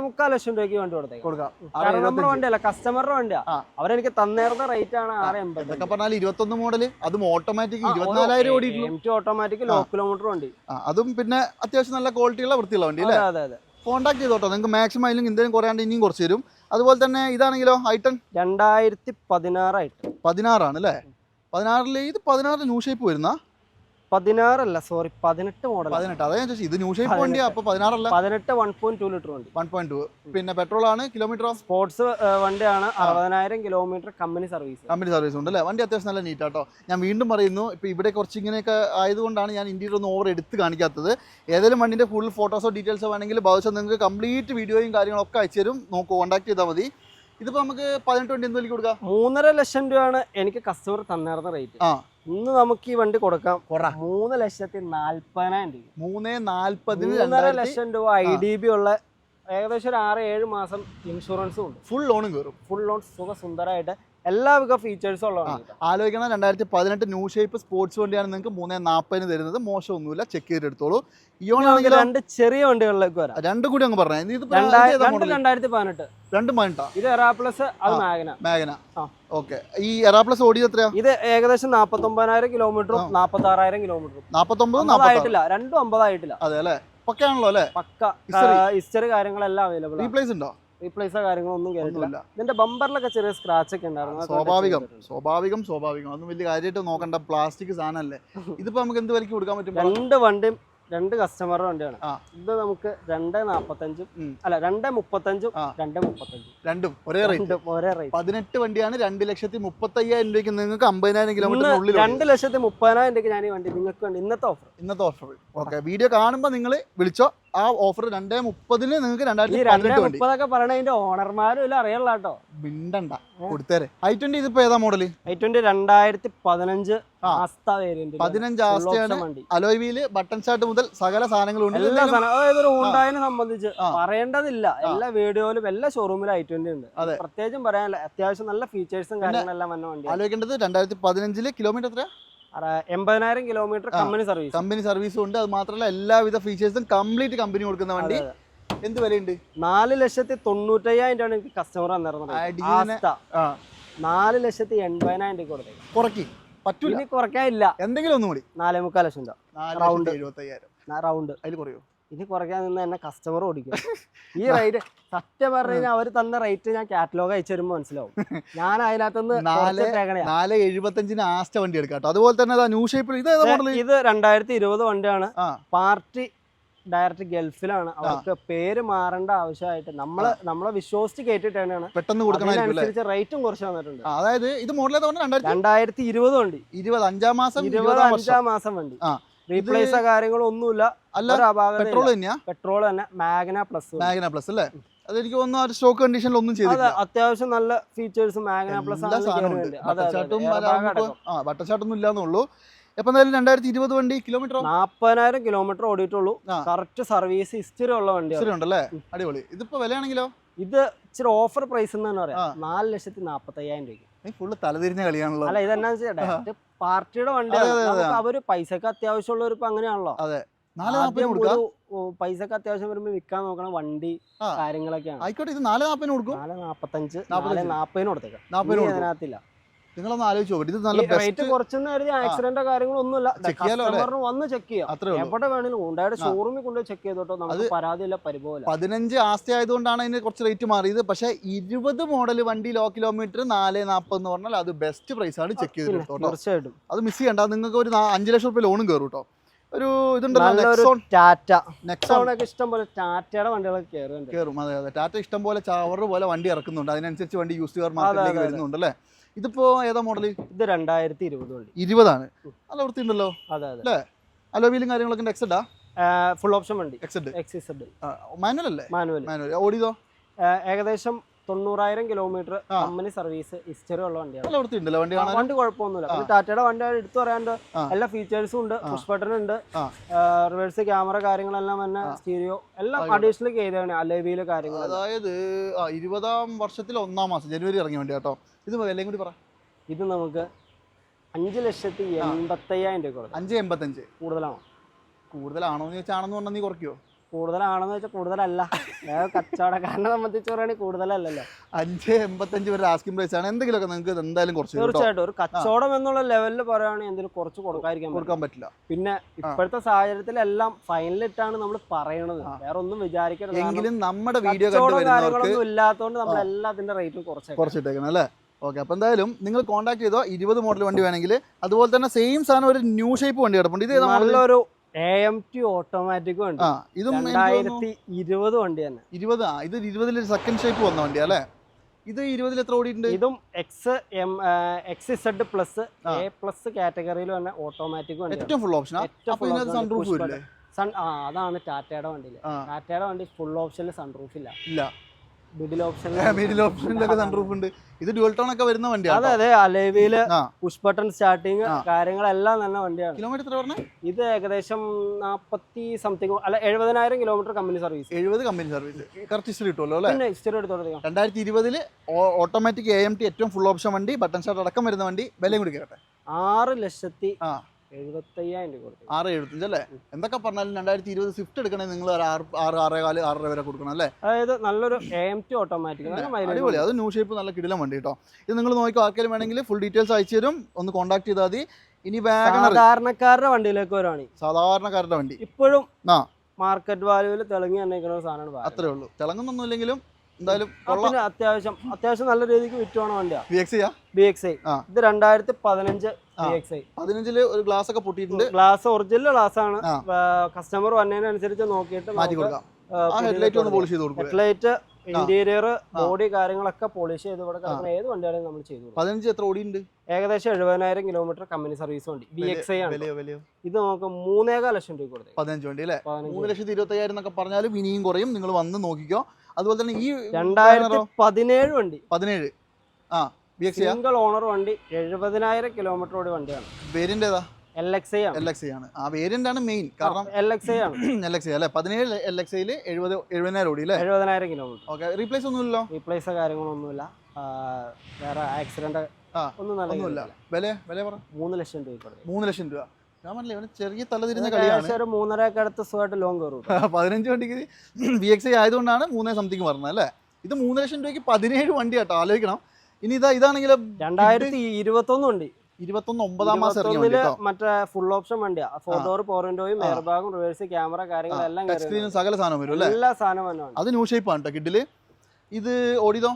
മുക്കാൽ ലക്ഷം രൂപയ്ക്ക് വണ്ടി കൊടുത്തേക്കാം.
കൊടുക്കാം.
കാരണം നമ്മുടെ വണ്ടിയല്ല കസ്റ്റമറുടെ വണ്ടിയാ. അവരെനിക്ക് തന്നേർന്ന റേറ്റ് ആണ് ആറ്
പറഞ്ഞാൽ ഇരുപത്തൊന്ന് മോഡൽ അതും ഓട്ടോമാറ്റിക് ഇരുപത്തിനാലായിരം ഓടി
M T automatic low kilometre വണ്ടി.
അതും പിന്നെ അത്യാവശ്യം നല്ല ക്വാളിറ്റിയുള്ള വൃത്തിയുള്ള വണ്ടി അല്ലേ?
അതെ അതെ
കോൺടാക്ട് ചെയ്തോട്ടോ. നിങ്ങൾക്ക് മാക്സിമം അതിലും എന്തെങ്കിലും കുറയാണ്ട് ഇനിയും കുറച്ച് തരും. അതുപോലെ തന്നെ ഇതാണെങ്കിലോ ഐട്ടൺ
രണ്ടായിരത്തി പതിനാറായിട്ട്
പതിനാറാണ് അല്ലേ? പതിനാറിൽ ഇത് പതിനാറിൽ ന്യൂ ഷേപ്പ് വരുന്ന?
പതിനാറല്ല സോറി പതിനെട്ട് മോഡൽ
പതിനെട്ട്. അതാ ഞാൻ ഇത് ന്യൂ ഷേപ്പ് വണ്ടിയാ? അപ്പൊ പതിനാറല്ല?
പതിനെട്ട് വൺ പോയിന്റ് ടു ലിറ്റർ വണ്ടി.
വൺ പോയിന്റ് ടു പിന്നെ പെട്രോൾ ആണ് കിലോമീറ്റർ
സ്പോർട്സ് വണ്ടിയാണ് അറുപതിനായിരം kilometre company service
company service ഉണ്ട് അല്ലേ? വണ്ടി അത്യാവശ്യം നല്ല നീറ്റ് ആട്ടോ. ഞാൻ വീണ്ടും പറയുന്നു ഇപ്പൊ ഇവിടെ കുറച്ച് ഇങ്ങനെയൊക്കെ ആയതുകൊണ്ടാണ് ഞാൻ ഇന്ത്യയിൽ ഒന്ന് ഓവർ എടുത്ത് കാണിക്കാത്തത്. ഏതെങ്കിലും വണ്ടിന്റെ ഫുൾ ഫോട്ടോസോ ഡീറ്റെയിൽസോ വേണമെങ്കിൽ ഭവിഷ്യത് നിങ്ങൾക്ക് കംപ്ലീറ്റ് വീഡിയോയും കാര്യങ്ങളൊക്കെ അയച്ചു തരും. നോക്കൂ കോൺടാക്ട് ചെയ്താൽ മതി. ഇതിപ്പോ നമുക്ക് പതിനെട്ട് വണ്ടി എന്ത് കൊടുക്കാം?
മൂന്നര ലക്ഷം രൂപയാണ് എനിക്ക് കസ്റ്റമർ തന്നേർന്ന റേറ്റ്
ആ.
ഇന്ന് നമുക്ക് ഈ വണ്ടി കൊടുക്കാം. മൂന്ന് ലക്ഷത്തി നാല്പതിനായിരം രൂപ.
മൂന്ന് നാല്പത്
മൂന്നര ലക്ഷം രൂപ ഐ ഡി ബി ഉള്ള ഏകദേശം ഒരു ആറ് ഏഴ് മാസം ഇൻഷുറൻസും ഉണ്ട്.
ഫുൾ ലോണും കയറും
ഫുൾ ലോൺ സുഖ സുന്ദരമായിട്ട് എല്ലാവിധ ഫീച്ചേഴ്സും ഉള്ള.
ആലോചിക്കണം രണ്ടായിരത്തി പതിനെട്ട് ന്യൂ ഷേപ്പ് സ്പോർട്സ് വണ്ടിയാണ് നിങ്ങൾക്ക് മൂന്നേ നാൽപ്പതിന് തരുന്നത്. മോശമൊന്നുമില്ല ചെക്ക് ചെയ്തെടുത്തോളൂ.
ഇനി രണ്ട് ചെറിയ വണ്ടികളിലേക്ക് വരാം.
രണ്ടും കൂടി അങ്ങ് പറഞ്ഞു. ഇത്
രണ്ടായിരത്തി പതിനെട്ട്
രണ്ടും പതിനെട്ടാ?
ഇത് എറാപ്ലസ് അത് മാഗന
മാഗന ഓക്കെ. ഈ എറാപ്ലസ് ഓടിയത് എത്രയാ?
ഇത് ഏകദേശം നാപ്പത്തി ഒമ്പതിനായിരം കിലോമീറ്ററും നാപ്പത്തി ആറായിരം കിലോമീറ്ററും
നാപ്പത്തൊമ്പത് ഒമ്പത്
ആയിട്ടില്ല രണ്ടും അമ്പതായിട്ടില്ല.
അതെ അല്ലേ? പക്കയാണല്ലോ അല്ലേ?
പക്ക. ഹിസ്റ്ററി കാര്യങ്ങളെല്ലാം അവൈലബിൾ
റീപ്ലേസ് ഉണ്ടോ?
റീപ്ലേസോ കാര്യങ്ങളൊന്നും കേട്ടില്ല ഇതിന്റെ ബമ്പറിലൊക്കെ ചെറിയ സ്ക്രാച്ച് ഒക്കെ ഉണ്ടായിരുന്നു.
സ്വാഭാവികം. സ്വാഭാവികം സ്വാഭാവികം. അതൊന്നും വലിയ കാര്യമായിട്ട് നോക്കണ്ട. പ്ലാസ്റ്റിക് സാധനമല്ലേ. ഇതിപ്പോ നമുക്ക് എന്ത് വിലക്ക് കൊടുക്കാൻ പറ്റും?
രണ്ട് വണ്ടിയും രണ്ട് കസ്റ്റമറുടെ വണ്ടിയാണ്. ഇത് നമുക്ക് രണ്ട് നാപ്പത്തഞ്ചും. അല്ല രണ്ട് മുപ്പത്തഞ്ചും. രണ്ട് മുപ്പത്തഞ്ചും.
രണ്ടും. ഒരേ റേറ്റ്
ഒരേ റേറ്റ്
പതിനെട്ട് വണ്ടിയാണ് രണ്ട് ലക്ഷത്തി മുപ്പത്തയ്യായിരം രൂപയ്ക്ക് നിങ്ങൾക്ക് അമ്പതിനായിരം
കിലോമീറ്റർ
കിലോമീറ്ററിനുള്ളിൽ
രണ്ട് ലക്ഷത്തി മുപ്പതിനായിരം രൂപയ്ക്ക് ഞാൻ ഈ വണ്ടി നിങ്ങൾക്ക് വേണ്ടി ഇന്നത്തെ ഓഫർ
ഇന്നത്തെ ഓഫർ ഓക്കെ വീഡിയോ കാണുമ്പോൾ നിങ്ങൾ വിളിച്ചോ. ആ ഓഫർ രണ്ടേ മുപ്പതിന് നിങ്ങൾക്ക് രണ്ടായിരത്തി
രണ്ടേ
പതിനെട്ട് വണ്ടി.
മുപ്പതൊക്കെ പറയണതിന്റെ ഓണർമാരും ഇല്ല അറിയല്ല കേട്ടോ.
ബിണ്ടണ്ട കൊടുത്തേരെ. ഐ ട്വന്റി ഇതിപ്പോ ഏതാ മോഡൽ
ഐ ട്വന്റി രണ്ടായിരത്തി പതിനഞ്ച്
ആ.
ആസ്ത വേരിയന്റ്
പതിനഞ്ച് ആസ്തയാണ്
വണ്ടി.
അലോയ് വീൽ ബട്ടൺ ഷാർട്ട് മുതൽ സകല സാധനങ്ങളും ഉണ്ട്.
എല്ലാ സാധനം അതായത് ഒരു ഹുണ്ടായിനെ സംബന്ധിച്ച്. പറയേണ്ടതില്ല. എല്ലാ വീഡിയോയിലും എല്ലാ ഷോറൂമിലും ഐ ട്വന്റി ഉണ്ട്.
അതെ.
പ്രത്യേകിച്ചും പറയാനില്ല. അത്യാവശ്യം നല്ല ഫീച്ചേഴ്സും കാര്യങ്ങളെല്ലാം വന്ന വണ്ടി
ആലോചിക്കേണ്ടത് രണ്ടായിരത്തി പതിനഞ്ചിൽ കിലോമീറ്റർ എത്ര
എൺപതിനായിരം കിലോമീറ്റർ കമ്പനി സർവീസ്
കമ്പനി സർവീസും ഉണ്ട്. അത് മാത്രമല്ല എല്ലാവിധ ഫീച്ചേഴ്സും കംപ്ലീറ്റ് കമ്പനി കൊടുക്കുന്ന വണ്ടി. എന്ത് വിലയുണ്ട്?
നാല് ലക്ഷത്തി തൊണ്ണൂറ്റയ്യായിരം രൂപയാണ് എനിക്ക് കസ്റ്റമർ തന്നിരുന്നത്. നാല് ലക്ഷത്തി എൺപതിനായിരം രൂപ കൊടുത്തേക്ക്
കുറക്കി പറ്റൂല.
കുറയ്ക്കാനില്ല
എന്തെങ്കിലും ഒന്നും കൂടി
നാലേ മുക്കാൽ ലക്ഷം രൂപ. Round.
ലക്ഷത്തി
റൗണ്ട്
അതിൽ കുറയോ?
ഇനി കുറയ്ക്കാൻ നിന്ന് എന്നെ കസ്റ്റമർ ഓടിക്കും. ഈ റേറ്റ് സത്യം പറഞ്ഞു കഴിഞ്ഞാൽ അവർ തന്ന റേറ്റ് ഞാൻ കാറ്റലോഗ് അയച്ചു തരുമ്പോൾ മനസ്സിലാവും. ഞാൻ അതിനകത്തുനിന്ന്
നാല് എഴുപത്തഞ്ചിന് ആസ്റ്റ വണ്ടി എടുക്കാം അതുപോലെ തന്നെ ന്യൂ ഷേപ്പിൽ ഇത്
ഇത് രണ്ടായിരത്തി ഇരുപത് വണ്ടിയാണ്. പാർട്ടി ഡയറക്റ്റ് ഗൾഫിലാണ്. അവർക്ക് പേര് മാറേണ്ട ആവശ്യമായിട്ട് നമ്മൾ നമ്മളെ വിശ്വസിച്ച് കേട്ടിട്ടാണ്
പെട്ടെന്ന്
അതിനനുസരിച്ച് റേറ്റും കുറച്ച് വന്നിട്ടുണ്ട്.
അതായത് ഇത് മോഡൽ രണ്ടായിരത്തി
ഇരുപത് വണ്ടി.
ഇരുപത് അഞ്ചാം മാസം
ഇരുപത് അഞ്ചാം മാസം വണ്ടി.
ആ.
റീപ്ലേസോ കാര്യങ്ങളോ ഒന്നുമില്ല
അല്ല പെട്രോൾ തന്നെയാ?
പെട്രോൾ തന്നെ മാഗ്ന പ്ലസ്
മാഗ്ന പ്ലസ് അല്ലേ? അതെനിക്ക് തോന്നുന്നു ആ ഒരു സ്റ്റോക്ക് കണ്ടീഷനിൽ ഒന്നും ചെയ്തില്ല
അത്യാവശ്യം നല്ല ഫീച്ചേഴ്സ് മാഗ്ന പ്ലസ്
ആ ബട്ടർഷാട്ടൊന്നും ഇല്ലാന്നുള്ളൂ. എപ്പം രണ്ടായിരത്തി ഇരുപത് വണ്ടി കിലോമീറ്റർ
നാപ്പതിനായിരം കിലോമീറ്റർ ഓടിയിട്ടുള്ളൂ.
ആ.
കറക്റ്റ് സർവീസ് ഹിസ്റ്ററി ഉള്ള
വണ്ടി ഉണ്ടല്ലേ? അടിപൊളി. ഇതിപ്പോ വിലയാണെങ്കിലോ?
ഇത് ഇച്ചിരി ഓഫർ പ്രൈസ് എന്ന് തന്നെ
ആ.
പറയാം നാല് ലക്ഷത്തി നാപ്പത്തി അയ്യായിരം രൂപയ്ക്ക്.
നീ ഫുള്ള് തലതിരിഞ്ഞ കളിയാണല്ലോ.
അല്ല ഇതെന്നാ വെച്ചാൽ പാർട്ടിയുടെ വണ്ടി
അതെ, അതെ, അതെ.
നമുക്ക് അവർ പൈസക്ക് അത്യാവശ്യമുള്ളവർ ഇപ്പൊ അങ്ങനെയാണല്ലോ. അതെ. പൈസക്ക് അത്യാവശ്യം വരുമ്പോ വിൽക്കാൻ നോക്കണം വണ്ടി. കാര്യങ്ങളൊക്കെയാണ്.
ആയിക്കോട്ടെ ഇത് നാല് നാൽപ്പതിന് കൊടുക്കും.
നാല് നാപ്പത്തഞ്ച് നാല്. നാപ്പതിന് കൊടുത്തേക്കാം. അതിനകത്തില്ല.
നിങ്ങളൊന്ന് ആലോചിച്ച് ഇത് നല്ല
റേറ്റ്
ബെസ്റ്റ്
കുറച്ചെന്ന് കരുതി ആക്സിഡന്റോ
ചെയ്യാലോ അല്ലേ?
കസ്റ്റമറിന് വന്ന് ചെക്ക് ചെയ്യാം. എവിടെ വേണേലും ഉണ്ടായിട്ട് ഷോറൂമിൽ കൊണ്ടുപോയി ചെക്ക് ചെയ്തോട്ടോ. നമുക്ക് പരാതിയില്ല പരിഭവമില്ല.
പതിനഞ്ച് ആസ്തി ആയതുകൊണ്ടാണ് അതിന് കുറച്ച് റേറ്റ് മാറിയത്. പക്ഷെ ഇരുപത് മോഡൽ വണ്ടി ലോ കിലോമീറ്റർ നാല് നാൽപ്പത് എന്ന് പറഞ്ഞാൽ അത് ബെസ്റ്റ് പ്രൈസ് ആണ് ചെക്ക് ചെയ്ത്
തീർച്ചയായിട്ടും.
അത് മിസ് ചെയ്യണ്ട. നിങ്ങൾക്ക് ഒരു അഞ്ച് ലക്ഷം റുപ്യ ലോണും കയറും കേട്ടോ ഒരു ഇതുണ്ടല്ലോ
ടാറ്റ
നെക്സോൺ
ഒക്കെ ഇഷ്ടം പോലെ ടാറ്റയുടെ വണ്ടികളൊക്കെ
കയറും അതെ അതെ. ടാറ്റ ഇഷ്ടം പോലെ ചവറ് പോലെ വണ്ടി ഇറക്കുന്നുണ്ട്. അതിനനുസരിച്ച് വണ്ടി യൂസ് ചെയ്യാർ മാർക്കറ്റിലേക്ക് വരുന്നുണ്ട് അല്ലേ? ഇതിപ്പോ ഏതാ മോഡൽ
ഇത് രണ്ടായിരത്തി ഇരുപത് വണ്ടി.
ഇരുപതാണ്. നല്ല വൃത്തിയുണ്ടല്ലോ.
അതെ അതെ.
അലോവീലും കാര്യങ്ങളൊക്കെ ഉണ്ട്. എക്സഡാ
ഫുൾ ഓപ്ഷൻ വണ്ടി.
എക്സഡ്
എക്സിസഡ്
മാനുവൽ അല്ലേ?
മാനുവൽ
മാനുവൽ ഓടിയതോ?
ഏകദേശം തൊണ്ണൂറായിരം കിലോമീറ്റർ. കമ്പനി സർവീസ് ഹിസ്റ്ററി ഉള്ള വണ്ടിയാണ്.
വണ്ടി
വണ്ടി കുഴപ്പമൊന്നുമില്ല. പിന്നെ ടാറ്റയുടെ വണ്ടി എടുത്തു പറയാണ്ട് എല്ലാ ഫീച്ചേഴ്സും ഉണ്ട്. പുഷ് ബട്ടൺ ഉണ്ട്. റിവേഴ്സ് ക്യാമറ കാര്യങ്ങളെല്ലാം തന്നെ സ്റ്റീരിയോ എല്ലാം അഡീഷണൽ ചെയ്തതാണ് അലേവിയിലെ കാര്യങ്ങൾ
അതായത് ഇരുപതാം വർഷത്തിൽ ഒന്നാം മാസം ജനുവരി ഇറങ്ങിയ വണ്ടി കേട്ടോ ഇത് എല്ലാം കൂടി പറ.
ഇത് നമുക്ക് അഞ്ച് ലക്ഷത്തി എൺപത്തയ്യായിരം രൂപ കൊടുക്കാം.
അഞ്ച് എൺപത്തഞ്ച്.
കൂടുതലാണോ?
കൂടുതലാണോ എന്ന് ചോദിച്ചാണെന്ന് പറഞ്ഞാൽ നീ കുറയ്ക്കുമോ
കൂടുതലാണെന്ന് വെച്ചാൽ കൂടുതലല്ല. കച്ചവടക്കാരനെ സംബന്ധിച്ച് പറയുകയാണെങ്കിൽ കൂടുതലല്ലല്ലോ.
അഞ്ച് എൺപത്തഞ്ച് വരെ ആസ്കിംഗ് പ്രൈസ് ആണ്. എന്തെങ്കിലുമൊക്കെ നിങ്ങൾക്ക് എന്തായാലും കുറച്ച്
തീർച്ചയായിട്ടും. ഒരു കച്ചവടം എന്നുള്ള ലെവലിൽ പറയുകയാണെങ്കിൽ എന്തെങ്കിലും കുറച്ച് കൊടുക്കാതിരിക്കാൻ
കൊടുക്കാൻ പറ്റില്ല.
പിന്നെ ഇപ്പോഴത്തെ സാഹചര്യത്തിലെല്ലാം ഫൈനലിട്ടാണ് നമ്മൾ പറയണത്. വേറെ ഒന്നും വിചാരിക്കരുത്.
എങ്കിലും നമ്മുടെ വീഡിയോ
കാര്യങ്ങളൊന്നും ഇല്ലാത്തതുകൊണ്ട് നമ്മൾ എല്ലാത്തിന്റെ റേറ്റും കുറച്ച്
കുറച്ചിട്ടേക്കണം അല്ലേ? ഓക്കെ അപ്പോൾ എന്തായാലും നിങ്ങൾ കോൺടാക്ട് ചെയ്തോ ഇരുപത് മോഡൽ വണ്ടി വേണമെങ്കിൽ. അതുപോലെ തന്നെ സെയിം സാധനം ഒരു ന്യൂ ഷേപ്പ് വണ്ടി കിടപ്പുണ്ട്. ഇത്
നല്ലൊരു ഓട്ടോമാറ്റിക്കും ഉണ്ട് വണ്ടി.
ഇതും
ഇരുപത് വണ്ടി തന്നെ.
ഇരുപത് ആ ഇത് ഇരുപതിൽ സെക്കൻഡ് ഷേപ്പ് വന്ന വണ്ടിയാ അല്ലേ? ഇത് ഇരുപതിൽ എത്ര ഓടിയിട്ടുണ്ട്?
ഇതും X M X Z plus A plus കാറ്റഗറിയിൽ തന്നെ ഓട്ടോമാറ്റിക് വണ്ടി
ഏറ്റവും ഫുൾ
full
സൺറൂഫ്
സൺ ആ അതാണ് ടാറ്റയുടെ വണ്ടിയിൽ ടാറ്റയുടെ വണ്ടി ഫുൾ ഓപ്ഷനിൽ സൺറൂഫ് ഇല്ല.
ഇല്ല.
മിഡിൽ ഓപ്ഷൻ
മിഡിൽ ഓപ്ഷനിലൊക്കെ സൺറൂഫ് ഉണ്ട്. ഇത് ഡ്യുവൽ ടോൺ ഒക്കെ വരുന്ന
അതെ
വണ്ടിയാണ്
അതെ അലേവിയിൽ
ആ.
പുഷ് ബട്ടൺ സ്റ്റാർട്ടിങ് കാര്യങ്ങളെല്ലാം തന്നെ വണ്ടിയാണ്.
കിലോമീറ്റർ എത്ര പറഞ്ഞ?
ഇത് ഏകദേശം നാപ്പത്തി സംതിങ് അല്ല എഴുപതിനായിരം കിലോമീറ്റർ കമ്പനി സർവീസ്
എഴുപത് കമ്പനി സർവീസ് കറക്റ്റ് ഹിസ്റ്ററി കിട്ടുമല്ലോ അല്ലേ?
ഹിസ്റ്ററി എടുത്തോളൂ
രണ്ടായിരത്തി ഇരുപതിൽ ഓട്ടോമാറ്റിക് എ എം ടി ഏറ്റവും ഫുൾ ഓപ്ഷൻ വണ്ടി ബട്ടൺ സ്റ്റാർട്ട് അടക്കം വരുന്ന വണ്ടി വിലയും കൂടി കേട്ടെ?
ആറ് ലക്ഷത്തി
ആ.
എഴുപത്തയ്യായിരം രൂപ കൊടുത്തു.
ആറ് എഴുപത്തഞ്ച് അല്ലേ? എന്തൊക്കെ പറഞ്ഞാലും രണ്ടായിരത്തി ഇരുപത് സ്വിഫ്റ്റ് എടുക്കണമെങ്കിൽ നിങ്ങൾ ഒരു ആറ് ആറ് ആറേ കാൽ ആറര വരെ കൊടുക്കണം അല്ലേ?
അതായത് നല്ലൊരു എ ടി ഓട്ടോമാറ്റിക്
അടിപൊളി. അത് ന്യൂ ഷേപ്പ് നല്ല കിടിലം വണ്ടി കേട്ടോ ഇത് നിങ്ങൾ നോക്കി ആർക്കെങ്കിലും വേണമെങ്കിൽ ഫുൾ ഡീറ്റെയിൽസ് അയച്ചു തരും. ഒന്ന് കോൺടാക്ട് ചെയ്താൽ മതി. ഇനി
സാധാരണക്കാരുടെ വണ്ടിയിലേക്ക് വരുവാണെങ്കിൽ
സാധാരണക്കാരുടെ വണ്ടി.
ഇപ്പോഴും
ആ.
മാർക്കറ്റ് വാല്യൂവിൽ തിളങ്ങി എന്നേക്കുന്ന സാധനമാണ്
അത്രേ ഉള്ളൂ. തിളങ്ങുന്നൊന്നും ഇല്ലെങ്കിലും എന്തായാലും
അത്യാവശ്യം അത്യാവശ്യം നല്ല രീതിക്ക് വിറ്റുവാണ് വണ്ടിയാണ്
B X
B X I ഇത് രണ്ടായിരത്തി പതിനഞ്ച്
പതിനഞ്ചിൽ ഒരു ഗ്ലാസ് ഒക്കെ പൊട്ടിയിട്ടുണ്ട്.
ഗ്ലാസ് ഒറിജിനൽ ഗ്ലാസ് ആണ് കസ്റ്റമർ വന്നതിനനുസരിച്ച് നോക്കിയിട്ട്
മാറ്റി കൊടുക്കാം. ഹെഡ്ലൈറ്റ് ഒന്ന് പോളിഷ് ചെയ്ത് കൊടുക്കുക
ഹെഡ്ലൈറ്റ് ഇന്റീരിയർ ബോഡി കാര്യങ്ങളൊക്കെ പോളിഷ് ചെയ്ത് ഇവിടെ കിടക്കുന്ന ഏത് വണ്ടിയാണെങ്കിലും നമ്മൾ ചെയ്തു കൊടുക്കും.
പതിനഞ്ച് എത്ര ഓടിയുണ്ട്?
ഏകദേശം എഴുപതിനായിരം കിലോമീറ്റർ കമ്പനി സർവീസ് വണ്ടി. ബി എക്സ് ഐ ആണ് ഇത് നമുക്ക് മൂന്നേകാൽ ലക്ഷം രൂപ കൊടുത്തത്
പതിനഞ്ച് വണ്ടി അല്ലേ? മൂന്ന് ലക്ഷത്തി ഇരുപത്തി അയ്യായിരം എന്നൊക്കെ പറഞ്ഞാലും ഇനിയും കുറയും. നിങ്ങൾ വന്ന് നോക്കിക്കോ. അതുപോലെ തന്നെ ഈ
രണ്ടായിരത്തി പതിനേഴ് വണ്ടി.
പതിനേഴ്. ആ.
സിംഗിൾ ഓണർ വണ്ടി എഴുപതിനായിരം കിലോമീറ്റർ ഓടി വണ്ടിയാണ്.
പേരിന്റെതാ ഏതാ?
എൽ എക്സ് ഐ ആണ്.
എൽ എക്സ് ആണ്. ആ വേരിയന്റ് ആണ് മെയിൻ കാരണം
എൽ എക്സ് ഐ ആണ്.
എൽ എക്സ് അല്ലേ? പതിനേഴ് എൽ എക്സ് ഐയിൽ എഴുപത് എഴുപതിനായിരം ഓടി അല്ലേ?
എഴുപതിനായിരം കിലോമീറ്റർ
ഓക്കെ റീപ്ലേസ് ഒന്നുമില്ലല്ലോ?
റീപ്ലേസ് കാര്യങ്ങളൊന്നുമില്ല. ആ, വേറെ ആക്സിഡന്റ് ഒന്നും നല്ല
ഒന്നുമില്ല. വില വില പറ.
മൂന്ന് ലക്ഷം രൂപ
മൂന്ന് ലക്ഷം രൂപ. ഞാൻ പറഞ്ഞില്ല ഇവന് ചെറിയ കളിയാണ്.
ഏകദേശം ഒരു മൂന്നര ഒക്കെ അടുത്ത് സുഖമായിട്ട് ലോൺ കയറും
പതിനഞ്ച് വണ്ടിക്ക് വി എക്സ് ഐ ആയതുകൊണ്ടാണ് മൂന്നേ സംതിങ് പറഞ്ഞത് അല്ലേ? ഇത് മൂന്ന് ലക്ഷം രൂപയ്ക്ക് പതിനേഴ് വണ്ടി കേട്ടോ ആലോചിക്കണം. ഇനി ഇതാ ഇതാണെങ്കിൽ
രണ്ടായിരത്തി ഇരുപത്തൊന്ന്
ഇരുപത്തൊന്ന് ഒമ്പതാം മാസം
മറ്റേ ഫുൾ ഓപ്ഷൻ വണ്ടിയാ. Four door. എയർ ബാഗും റിവേഴ്സ് ക്യാമറ കാര്യങ്ങളെല്ലാം
സ്ക്രീനും സകല സാധനം വരും അല്ലേ?
എല്ലാ സാധനവും
അത് ന്യൂ ഷേപ്പ് ആണ് കേട്ടോ കിഡിൽ. ഇത് ഓടിയതോ?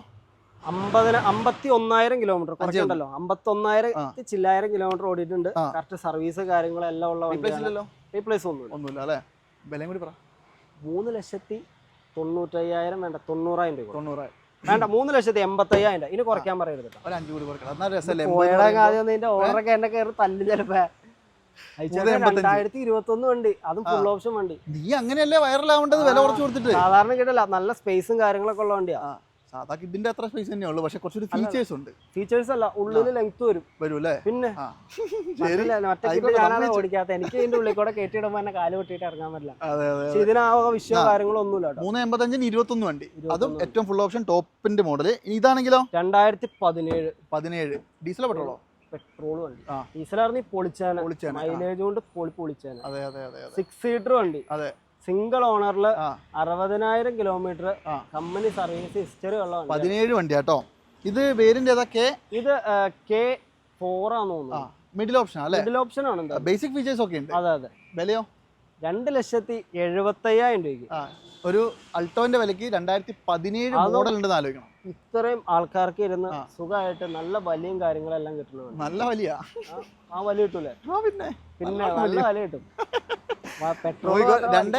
അമ്പതിന അമ്പത്തി ഒന്നായിരം കിലോമീറ്റർ കുറച്ചുണ്ടല്ലോ. അമ്പത്തി ഒന്നായിരം ചില്ലായിരം കിലോമീറ്റർ ഓടിയിട്ടുണ്ട്. കറക്റ്റ് സർവീസ് കാര്യങ്ങളെല്ലാം ഉള്ള
റീപ്ലേസ്
ഒന്നുമില്ല.
അല്ലേ? വിലയും കൂടി പറ.
മൂന്ന് ലക്ഷത്തി തൊണ്ണൂറ്റയ്യായിരം വേണ്ട തൊണ്ണൂറായിരം രൂപ
തൊണ്ണൂറായിരം
വേണ്ട മൂന്ന് ലക്ഷത്തി എൺപത്തയ്യായിരം രൂപ ഇനി കുറയ്ക്കാൻ പറയരുത്
ഒരു അഞ്ചു കൂടി
പോയടാ ആദ്യം നിന്റെ ഓർഡറൊക്കെ എന്നെ കയറി തല്ലു ചിലപ്പോ. രണ്ടായിരത്തി ഇരുപത്തി ഒന്ന് വണ്ടി. അതും ഫുൾ ഓപ്ഷൻ വണ്ടി.
നീ അങ്ങനെയല്ലേ വൈറലാവേണ്ടത് വില കുറച്ച് കൊടുത്തിട്ട്.
സാധാരണ കിട്ടില്ല. നല്ല സ്പേസും കാര്യങ്ങളൊക്കെ ഉള്ള വണ്ടിയാ.
സാധാ കിഡിന്റെ അത്ര സ്പേസ് തന്നെയേ ഉള്ളൂ. പക്ഷെ കുറച്ചൊരു ഫീച്ചേഴ്സ് ഉണ്ട്.
ഫീച്ചേഴ്സ് അല്ല ഉള്ളിൽ ലെങ്ത് വരും
വരും. അല്ലേ
പിന്നെ
ആ.
മറ്റേ ഞാനാണ് ഓടിക്കാത്ത എനിക്ക് ഇതിന്റെ ഉള്ളിൽ കൂടെ കയറ്റിയിടുമ്പോ എന്നെ കാൽ പൊട്ടിയിട്ട് ഇറങ്ങാൻ പറ്റില്ല. പക്ഷെ ഇതിനാ വിഷയോ കാര്യങ്ങളോ ഒന്നുമില്ല
മൂന്ന് എൺപത്തഞ്ചിന് ഇരുപത്തൊന്ന് വണ്ടി. അതും ഏറ്റവും ഫുൾ ഓപ്ഷൻ ടോപ്പിന്റെ മോഡൽ ഇതാണെങ്കിലോ?
രണ്ടായിരത്തി പതിനേഴ്.
പതിനേഴ് ഡീസലോ പെട്രോളോ
പെട്രോൾ വണ്ടി ഡീസലായിരുന്നു പൊളിച്ചാന.
ആ,
മൈലേജ് കൊണ്ട് പൊളി പൊളിച്ചാന. സിക്സ് സീറ്റർ വണ്ടി.
അതെ.
സിംഗിൾ ഓണറിൽ അറുപതിനായിരം കിലോമീറ്റർ കമ്പനി സർവീസ് ഹിസ്റ്ററി ഉള്ള
പതിനേഴ് വണ്ടി കേട്ടോ ഇത് വേരിന്റെ ഏതാ? കെ?
ഇത് കെ ഫോർ ആണെന്ന് തോന്നുന്നു.
മിഡിൽ ഓപ്ഷൻ അല്ലേ?
മിഡിൽ ഓപ്ഷൻ ആണ്
ബേസിക് ഫീച്ചേഴ്സ് ഒക്കെ ഉണ്ട്.
അതെ അതെ.
വിലയോ?
രണ്ട് ലക്ഷത്തി എഴുപത്തയ്യായിരം രൂപയ്ക്ക്.
ഒരു അൾട്ടോന്റെ വിലക്ക് രണ്ടായിരത്തി പതിനേഴ് മോഡൽ ഉണ്ടെന്ന് ആലോചിക്കണം.
ഇത്രയും ആൾക്കാർക്ക് ഇരുന്ന്. സുഖമായിട്ട് നല്ല വലിയും കാര്യങ്ങളെല്ലാം കിട്ടണം
നല്ല വലിയ?
ആ, വലിയ വലി കിട്ടൂലേ
പിന്നെ.
പിന്നെ
നല്ല വലിയ.
കിട്ടും.
രണ്ട്